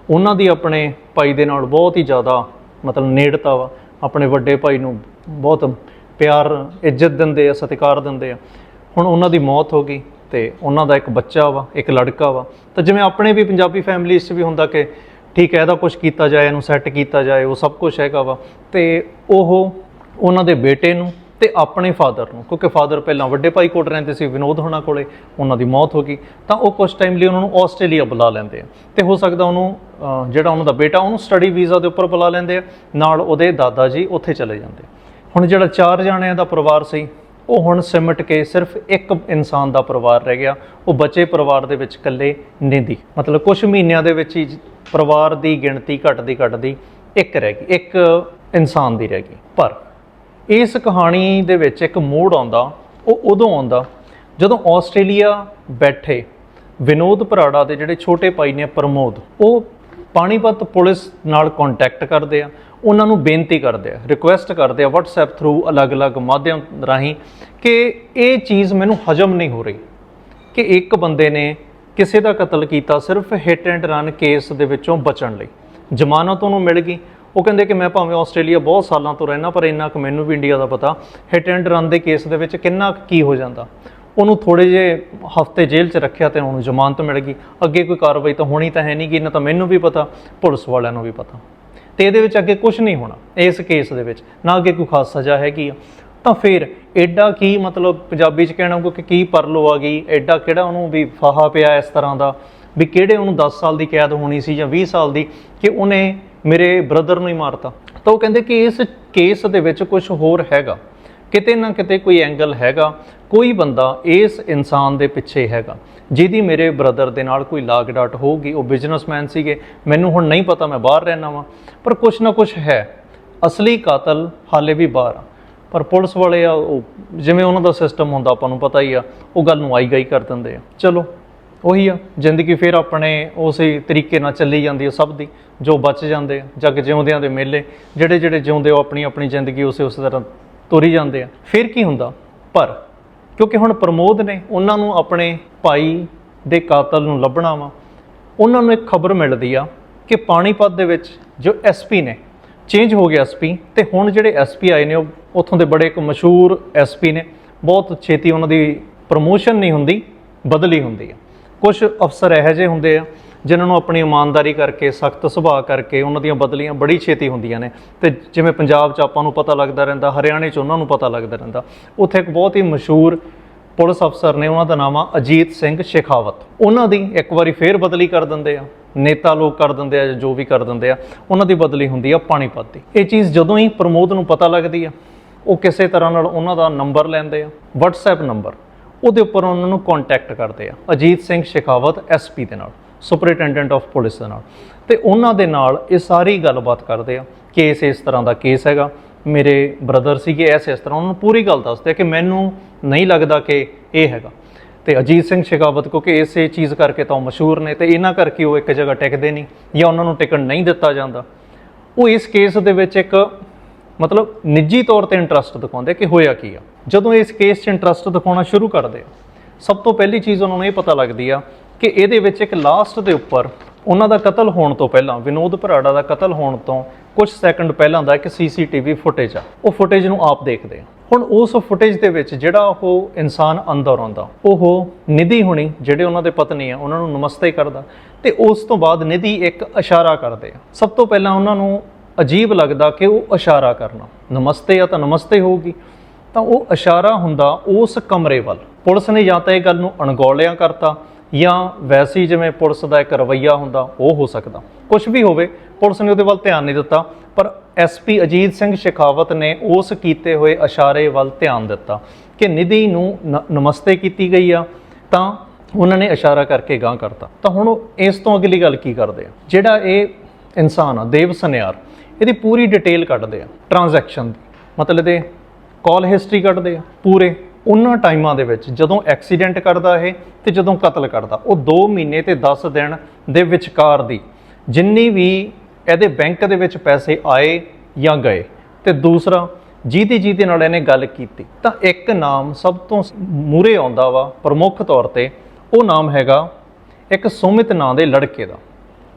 ਉਹਨਾਂ ਦੀ ਆਪਣੇ ਭਾਈ ਦੇ ਨਾਲ ਬਹੁਤ ਹੀ ਜ਼ਿਆਦਾ ਮਤਲਬ ਨੇੜਤਾ ਵਾ। ਆਪਣੇ ਵੱਡੇ ਭਾਈ ਨੂੰ ਬਹੁਤ ਪਿਆਰ, ਇੱਜ਼ਤ ਦਿੰਦੇ ਆ, ਸਤਿਕਾਰ ਦਿੰਦੇ ਆ। ਹੁਣ ਉਹਨਾਂ ਦੀ ਮੌਤ ਹੋ ਗਈ। ਤੇ ਉਹਨਾਂ ਦਾ ਇੱਕ ਬੱਚਾ ਵਾ, ਇੱਕ ਲੜਕਾ ਵਾ। ਤਾਂ ਜਿਵੇਂ ਆਪਣੇ ਵੀ ਪੰਜਾਬੀ ਫੈਮਿਲੀਜ਼ 'ਚ ਵੀ ਹੁੰਦਾ ਕਿ ਠੀਕ ਹੈ, ਇਹਦਾ ਕੁਝ ਕੀਤਾ ਜਾਏ, ਇਹਨੂੰ ਸੈੱਟ ਕੀਤਾ ਜਾਏ, ਉਹ ਸਭ ਕੁਝ ਹੈਗਾ ਵਾ। ਤੇ ਉਹ ਉਹਨਾਂ ਦੇ ਬੇਟੇ ਨੂੰ ਤੇ ਆਪਣੇ ਫਾਦਰ ਨੂੰ, ਕਿਉਂਕਿ ਫਾਦਰ ਪਹਿਲਾਂ ਵੱਡੇ ਭਾਈ ਕੋਲ ਰਹਿੰਦੇ ਸੀ, ਵਿਨੋਦ ਹੋਣਾ ਕੋਲੇ, ਉਹਨਾਂ ਦੀ ਮੌਤ ਹੋ ਗਈ। ਤਾਂ ਉਹ ਕੁਝ ਟਾਈਮ ਲਈ ਉਹਨਾਂ ਨੂੰ ਆਸਟ੍ਰੇਲੀਆ ਬੁਲਾ ਲੈਂਦੇ ਆ। ਤੇ ਹੋ ਸਕਦਾ ਉਹਨੂੰ ਜਿਹੜਾ ਉਹਨਾਂ ਦਾ ਬੇਟਾ, ਉਹਨੂੰ ਸਟੱਡੀ ਵੀਜ਼ਾ ਦੇ ਉੱਪਰ ਬੁਲਾ ਲੈਂਦੇ ਆ। ਨਾਲ ਉਹਦੇ ਦਾਦਾ ਜੀ ਉੱਥੇ ਚਲੇ ਜਾਂਦੇ ਹੁਣ ਜਿਹੜਾ ਚਾਰ ਜਾਣਿਆਂ ਦਾ ਪਰਿਵਾਰ ਸੀ ਉਹ ਹੁਣ ਸਿਮਟ ਕੇ ਸਿਰਫ ਇੱਕ ਇਨਸਾਨ ਦਾ ਪਰਿਵਾਰ ਰਹਿ ਗਿਆ। ਉਹ ਬਚੇ ਪਰਿਵਾਰ ਦੇ ਵਿੱਚ ਇਕੱਲੇ ਨਿੰਦੀ। ਮਤਲਬ ਕੁਝ ਮਹੀਨਿਆਂ ਦੇ ਵਿੱਚ ਹੀ ਪਰਿਵਾਰ ਦੀ ਗਿਣਤੀ ਘਟਦੀ ਘਟਦੀ ਇੱਕ ਰਹਿ ਗਈ, ਇੱਕ ਇਨਸਾਨ ਦੀ ਰਹਿ ਗਈ। ਪਰ ਇਸ ਕਹਾਣੀ ਦੇ ਵਿੱਚ ਇੱਕ ਮੋੜ ਆਉਂਦਾ, ਉਹ ਉਦੋਂ ਆਉਂਦਾ ਜਦੋਂ ਆਸਟ੍ਰੇਲੀਆ ਬੈਠੇ ਵਿਨੋਦ ਭਰਾੜਾ ਦੇ ਜਿਹੜੇ ਛੋਟੇ ਭਾਈ ਨੇ ਪ੍ਰਮੋਦ, ਉਹ ਪਾਣੀਪਤ ਪੁਲਿਸ ਨਾਲ ਕੰਟੈਕਟ ਕਰਦੇ ਆ। ਉਹਨਾਂ ਨੂੰ ਬੇਨਤੀ ਕਰਦੇ ਆ ਰਿਕੁਐਸਟ ਕਰਦੇ ਆ WhatsApp ਥਰੂ ਅਲੱਗ-ਅਲੱਗ ਮਾਧਿਅਮ ਰਾਹੀਂ ਕਿ ਇਹ ਚੀਜ਼ ਮੈਨੂੰ ਹਜਮ ਨਹੀਂ ਹੋ ਰਹੀ, ਕਿ ਇੱਕ ਬੰਦੇ ਨੇ ਕਿਸੇ ਦਾ ਕਤਲ ਕੀਤਾ ਸਿਰਫ ਹਿੱਟ ਐਂਡ ਰਨ ਕੇਸ ਦੇ ਵਿੱਚੋਂ ਬਚਣ ਲਈ। ਜ਼ਮਾਨਤ ਉਹਨੂੰ ਮਿਲ ਗਈ। ਉਹ ਕਹਿੰਦੇ ਕਿ ਮੈਂ ਭਾਵੇਂ ਆਸਟ੍ਰੇਲੀਆ ਬਹੁਤ ਸਾਲਾਂ ਤੋਂ ਰਹਿਣਾ ਪਰ ਇੰਨਾ ਕੁ ਮੈਨੂੰ ਵੀ ਇੰਡੀਆ ਦਾ ਪਤਾ ਹਿੱਟ ਐਂਡ ਰਨ ਦੇ ਕੇਸ ਦੇ ਵਿੱਚ ਕਿੰਨਾ ਕੁ ਕੀ ਹੋ ਜਾਂਦਾ। ਉਹਨੂੰ ਥੋੜੇ ਜੇ ਹਫ਼ਤੇ ਜੇਲ੍ਹ 'ਚ ਰੱਖਿਆ ਤੇ ਉਹਨੂੰ ਜ਼ਮਾਨਤ ਮਿਲ ਗਈ। ਅੱਗੇ ਕੋਈ ਕਾਰਵਾਈ ਤਾਂ ਹੋਣੀ ਤਾਂ ਹੈ ਨਹੀਂ ਗੀ ਇਹਨਾਂ ਤਾਂ ਮੈਨੂੰ ਵੀ ਪਤਾ, ਪੁਲਿਸ ਵਾਲਿਆਂ ਨੂੰ ਵੀ ਪਤਾ। ਤੇ ਇਹਦੇ ਵਿੱਚ ਅੱਗੇ ਕੁਝ ਨਹੀਂ ਹੋਣਾ, ਇਸ ਕੇਸ ਦੇ ਵਿੱਚ, ਨਾ ਅੱਗੇ ਕੋਈ ਖਾਸ ਸਜ਼ਾ ਹੈਗੀ ਆ। ਤਾਂ ਫਿਰ ਐਡਾ ਕੀ ਮਤਲਬ ਪੰਜਾਬੀ ਚ ਕਹਿਣਾ ਕਿ ਕੀ ਪਰਲੋ ਆ ਗਈ ਐਡਾ ਕਿਹੜਾ ਉਹਨੂੰ ਵੀ ਫਾਹਾ ਪਿਆ ਇਸ ਤਰ੍ਹਾਂ ਦਾ, ਵੀ ਕਿਹੜੇ ਉਹਨੂੰ 10 ਸਾਲ ਦੀ ਕੈਦ ਹੋਣੀ ਸੀ ਜਾਂ 20 ਸਾਲ ਦੀ ਕਿ ਉਹਨੇ ਮੇਰੇ ਬ੍ਰਦਰ ਨੂੰ ਹੀ ਮਾਰਤਾ। ਤਾਂ ਉਹ ਕਹਿੰਦੇ ਕਿ ਇਸ ਕੇਸ ਦੇ ਵਿੱਚ ਕੁਝ ਹੋਰ ਹੈਗਾ, ਕਿਤੇ ਨਾ ਕਿਤੇ ਕੋਈ ਐਂਗਲ ਹੈਗਾ ਕੋਈ ਬੰਦਾ ਇਸ ਇਨਸਾਨ ਦੇ ਪਿੱਛੇ ਹੈਗਾ, ਜਿਹਦੀ ਮੇਰੇ ਬ੍ਰਦਰ ਦੇ ਨਾਲ ਕੋਈ ਲਾਗ ਡਾਟ ਹੋਊਗੀ, ਉਹ ਬਿਜ਼ਨਸਮੈਨ ਸੀਗੇ, ਮੈਨੂੰ ਹੁਣ ਨਹੀਂ ਪਤਾ ਮੈਂ ਬਾਹਰ ਰਹਿਣਾ ਵਾਂ, ਪਰ ਕੁਛ ਨਾ ਕੁਛ ਹੈ। ਅਸਲੀ ਕਾਤਲ ਹਾਲੇ ਵੀ ਬਾਹਰ ਆ। ਪਰ ਪੁਲਿਸ ਵਾਲੇ ਆ, ਉਹ ਜਿਵੇਂ ਉਹਨਾਂ ਦਾ ਸਿਸਟਮ ਹੁੰਦਾ, ਆਪਾਂ ਨੂੰ ਪਤਾ ਹੀ ਆ, ਉਹ ਗੱਲ ਨੂੰ ਆਈ ਗਈ ਕਰ ਦਿੰਦੇ ਆ। ਚਲੋ, ਉਹੀ ਆ, ਜ਼ਿੰਦਗੀ ਫਿਰ ਆਪਣੇ ਉਸੇ ਤਰੀਕੇ ਨਾਲ ਚੱਲੀ ਜਾਂਦੀ ਹੈ ਸਭ ਦੀ, ਜੋ ਬਚ ਜਾਂਦੇ ਆ ਜੱਗ ਜਿਉਂਦਿਆਂ ਦੇ ਮੇਲੇ ਜਿਹੜੇ ਜਿਹੜੇ ਜਿਉਂਦੇ ਉਹ ਆਪਣੀ ਆਪਣੀ ਜ਼ਿੰਦਗੀ ਉਸੇ ਉਸੇ ਤਰ੍ਹਾਂ ਤੁਰੀ ਜਾਂਦੇ ਆ। ਫਿਰ ਕੀ ਹੁੰਦਾ? ਪਰ ਕਿਉਂਕਿ ਹੁਣ ਪ੍ਰਮੋਦ ਨੇ ਉਹਨਾਂ ਨੂੰ ਆਪਣੇ ਭਾਈ ਦੇ ਕਾਤਲ ਨੂੰ ਲੱਭਣਾ ਵਾ। ਉਹਨਾਂ ਨੂੰ ਇੱਕ ਖਬਰ ਮਿਲਦੀ ਆ ਕਿ ਪਾਣੀਪਤ ਦੇ ਵਿੱਚ ਜੋ ਐਸਪੀ ਨੇ ਚੇਂਜ ਹੋ ਗਿਆ ਐਸਪੀ ਤੇ ਹੁਣ ਜਿਹੜੇ ਐਸਪੀ ਆਏ ਨੇ, ਉਹ ਉੱਥੋਂ ਦੇ ਬੜੇ ਇੱਕ ਮਸ਼ਹੂਰ ਐਸਪੀ ਨੇ। ਬਹੁਤ ਛੇਤੀ ਉਹਨਾਂ ਦੀ ਪ੍ਰਮੋਸ਼ਨ ਨਹੀਂ ਹੁੰਦੀ, ਬਦਲੀ ਹੁੰਦੀ ਆ। ਕੁਝ ਅਫਸਰ ਇਹੋ ਜਿਹੇ ਹੁੰਦੇ ਆ ਜਿਨ੍ਹਾਂ ਨੂੰ ਆਪਣੀ ਇਮਾਨਦਾਰੀ ਕਰਕੇ, ਸਖਤ ਸੁਭਾਅ ਕਰਕੇ ਉਹਨਾਂ ਦੀਆਂ ਬਦਲੀਆਂ ਬੜੀ ਛੇਤੀ ਹੁੰਦੀਆਂ ਨੇ। ਤੇ ਜਿਵੇਂ ਪੰਜਾਬ 'ਚ ਆਪਾਂ ਨੂੰ ਪਤਾ ਲੱਗਦਾ ਰਹਿੰਦਾ, ਹਰਿਆਣੇ 'ਚ ਉਹਨਾਂ ਨੂੰ ਪਤਾ ਲੱਗਦਾ ਰਹਿੰਦਾ। ਉੱਥੇ ਇੱਕ ਬਹੁਤ ਹੀ ਮਸ਼ਹੂਰ ਪੁਲਿਸ ਅਫਸਰ ਨੇ, ਉਹਨਾਂ ਦਾ ਨਾਮ ਆ ਅਜੀਤ ਸਿੰਘ ਸ਼ੇਖਾਵਤ। ਉਹਨਾਂ ਦੀ ਇੱਕ ਵਾਰੀ ਫੇਰ ਬਦਲੀ ਕਰ ਦਿੰਦੇ ਆ। ਨੇਤਾ ਲੋਕ ਕਰ ਦਿੰਦੇ ਆ ਜਾਂ ਜੋ ਵੀ ਕਰ ਦਿੰਦੇ ਆ, ਉਹਨਾਂ ਦੀ ਬਦਲੀ ਹੁੰਦੀ ਆ ਪਾਣੀਪਤ ਦੀ। ਇਹ ਚੀਜ਼ ਜਦੋਂ ਹੀ ਪ੍ਰਮੋਦ ਨੂੰ ਪਤਾ ਲੱਗਦੀ ਆ, ਉਹ ਕਿਸੇ ਤਰ੍ਹਾਂ ਨਾਲ ਉਹਨਾਂ ਦਾ ਨੰਬਰ ਲੈਂਦੇ ਆ, WhatsApp ਨੰਬਰ। ਉਹਦੇ ਉੱਪਰ ਉਹਨਾਂ ਨੂੰ ਕੰਟੈਕਟ ਕਰਦੇ ਆ, ਅਜੀਤ ਸਿੰਘ ਸ਼ੇਖਾਵਤ ਐਸਪੀ ਦੇ ਨਾਲ। ਸੁਪਰਿੰਟੈਂਡੈਂਟ ਆਫ ਪੁਲਿਸ ਦੇ ਨਾਲ। ਤੇ ਉਹਨਾਂ ਦੇ ਨਾਲ ਇਹ ਸਾਰੀ ਗੱਲਬਾਤ ਕਰਦੇ ਆ। ਕੇਸ ਇਸ ਤਰ੍ਹਾਂ ਦਾ ਕੇਸ ਹੈਗਾ। ਮੇਰੇ ਬ੍ਰਦਰ ਸੀਗੇ, ਐਸ ਇਸ ਤਰ੍ਹਾਂ। ਉਹਨਾਂ ਨੂੰ ਪੂਰੀ ਗੱਲ ਦੱਸਦੇ ਆ ਕਿ ਮੈਨੂੰ ਨਹੀਂ ਲੱਗਦਾ ਕਿ ਇਹ ਹੈਗਾ। ਤੇ ਅਜੀਤ ਸਿੰਘ ਸ਼ੇਖਾਵਤ, ਕਿਉਂਕਿ ਇਸੇ ਚੀਜ਼ ਕਰਕੇ ਤਾਂ ਉਹ ਮਸ਼ਹੂਰ ਨੇ, ਤੇ ਇਹਨਾਂ ਕਰਕੇ ਉਹ ਇੱਕ ਜਗ੍ਹਾ ਟਿਕਦੇ ਨਹੀਂ, ਜਾਂ ਉਹਨਾਂ ਨੂੰ ਟਿਕਣ ਨਹੀਂ ਦਿੱਤਾ ਜਾਂਦਾ। ਉਹ ਇਸ ਕੇਸ ਦੇ ਵਿੱਚ ਇੱਕ ਮਤਲਬ ਨਿੱਜੀ ਤੌਰ ਤੇ ਇੰਟਰਸਟ ਦਿਖਾਉਂਦੇ ਕਿ ਹੋਇਆ ਕੀ ਆ। ਜਦੋਂ ਇਸ ਕੇਸ 'ਚ ਇੰਟਰਸਟ ਦਿਖਾਉਣਾ ਸ਼ੁਰੂ ਕਰਦੇ ਆ, ਸਭ ਤੋਂ ਪਹਿਲੀ ਚੀਜ਼ ਉਹਨਾਂ ਨੂੰ ਇਹ ਪਤਾ ਲੱਗਦੀ ਆ ਕਿ ਇਹਦੇ ਵਿੱਚ ਇੱਕ ਲਾਸਟ ਦੇ ਉੱਪਰ ਉਹਨਾਂ ਦਾ ਕਤਲ ਹੋਣ ਤੋਂ ਪਹਿਲਾਂ, ਵਿਨੋਦ ਭਰਾੜਾ ਦਾ ਕਤਲ ਹੋਣ ਤੋਂ ਕੁਝ ਸੈਕਿੰਡ ਪਹਿਲਾਂ ਦਾ ਇੱਕ ਸੀਸੀਟੀਵੀ ਫੁਟੇਜ ਆ। ਉਹ ਫੁਟੇਜ ਨੂੰ ਆਪ ਦੇਖਦੇ ਆ। ਹੁਣ ਉਸ ਫੁਟੇਜ ਦੇ ਵਿੱਚ ਜਿਹੜਾ ਉਹ ਇਨਸਾਨ ਅੰਦਰ ਆਉਂਦਾ, ਉਹ ਨਿਧੀ ਹੁਣੀ ਜਿਹੜੇ ਉਹਨਾਂ ਦੇ ਪਤਨੀ ਆ, ਉਹਨਾਂ ਨੂੰ ਨਮਸਤੇ ਕਰਦਾ ਤੇ ਉਸ ਤੋਂ ਬਾਅਦ ਨਿਧੀ ਇੱਕ ਇਸ਼ਾਰਾ ਕਰਦੇ ਆ। ਸਭ ਤੋਂ ਪਹਿਲਾਂ ਉਹਨਾਂ ਨੂੰ ਅਜੀਬ ਲੱਗਦਾ ਕਿ ਉਹ ਇਸ਼ਾਰਾ ਕਰਨਾ। ਨਮਸਤੇ ਆ ਤਾਂ ਨਮਸਤੇ ਹੋਊਗੀ। ਤਾਂ ਉਹ ਇਸ਼ਾਰਾ ਹੁੰਦਾ ਉਸ ਕਮਰੇ ਵੱਲ। ਪੁਲਿਸ ਨੇ ਜਾਂ ਤਾਂ ਇਹ ਗੱਲ ਨੂੰ ਅਣਗੌਲਿਆਂ ਕਰਤਾ ਜਾਂ ਵੈਸੇ ਜਿਵੇਂ ਪੁਲਿਸ ਦਾ ਇੱਕ ਰਵੱਈਆ ਹੁੰਦਾ, ਉਹ ਹੋ ਸਕਦਾ। ਕੁਝ ਵੀ ਹੋਵੇ, ਪੁਲਿਸ ਨੇ ਉਹਦੇ ਵੱਲ ਧਿਆਨ ਨਹੀਂ ਦਿੱਤਾ, ਪਰ ਐਸਪੀ ਅਜੀਤ ਸਿੰਘ ਸ਼ੇਖਾਵਤ ਨੇ ਉਸ ਕੀਤੇ ਹੋਏ ਇਸ਼ਾਰੇ ਵੱਲ ਧਿਆਨ ਦਿੱਤਾ ਕਿ ਨਿਧੀ ਨੂੰ ਨ- ਨਮਸਤੇ ਕੀਤੀ ਗਈ ਆ, ਤਾਂ ਉਹਨਾਂ ਨੇ ਇਸ਼ਾਰਾ ਕਰਕੇ ਗਾਂ ਕਰਤਾ। ਤਾਂ ਹੁਣ ਇਸ ਤੋਂ ਅਗਲੀ ਗੱਲ ਕੀ ਕਰਦੇ ਆ? ਜਿਹੜਾ ਇਹ ਇਨਸਾਨ ਆ, ਦੇਵ ਸਨਿਆਰ, ਇਹਦੀ ਪੂਰੀ ਡਿਟੇਲ ਕੱਢਦੇ ਆ ਟ੍ਰਾਂਜੈਕਸ਼ਨ ਦੀ। ਮਤਲਬ ਇਹਦੇ ਕਾਲ ਹਿਸਟਰੀ ਕੱਢਦੇ ਆ, ਪੂਰੇ। ਉਹਨਾਂ ਟਾਈਮਾਂ ਦੇ ਵਿੱਚ ਜਦੋਂ ਐਕਸੀਡੈਂਟ ਕਰਦਾ ਇਹ ਤੇ ਜਦੋਂ ਕਤਲ ਕਰਦਾ ਉਹ 2 ਮਹੀਨੇ ਤੇ 10 ਦਿਨ ਦੇ ਵਿਚਕਾਰ ਦੀ, ਜਿੰਨੀ ਵੀ ਇਹਦੇ ਬੈਂਕ ਦੇ ਵਿੱਚ ਪੈਸੇ ਆਏ ਜਾਂ ਗਏ। ਤੇ ਦੂਸਰਾ, ਜਿਹਦੀ ਜਿਹਦੇ ਨਾਲ ਇਹਨੇ ਗੱਲ ਕੀਤੀ, ਤਾਂ ਇੱਕ ਨਾਮ ਸਭ ਤੋਂ ਮੂਰੇ ਆਉਂਦਾ ਵਾ ਪ੍ਰਮੁੱਖ ਤੌਰ ਤੇ, ਉਹ ਨਾਮ ਹੈਗਾ ਇੱਕ ਸੁਮਿਤ ਨਾਂ ਦੇ ਲੜਕੇ ਦਾ।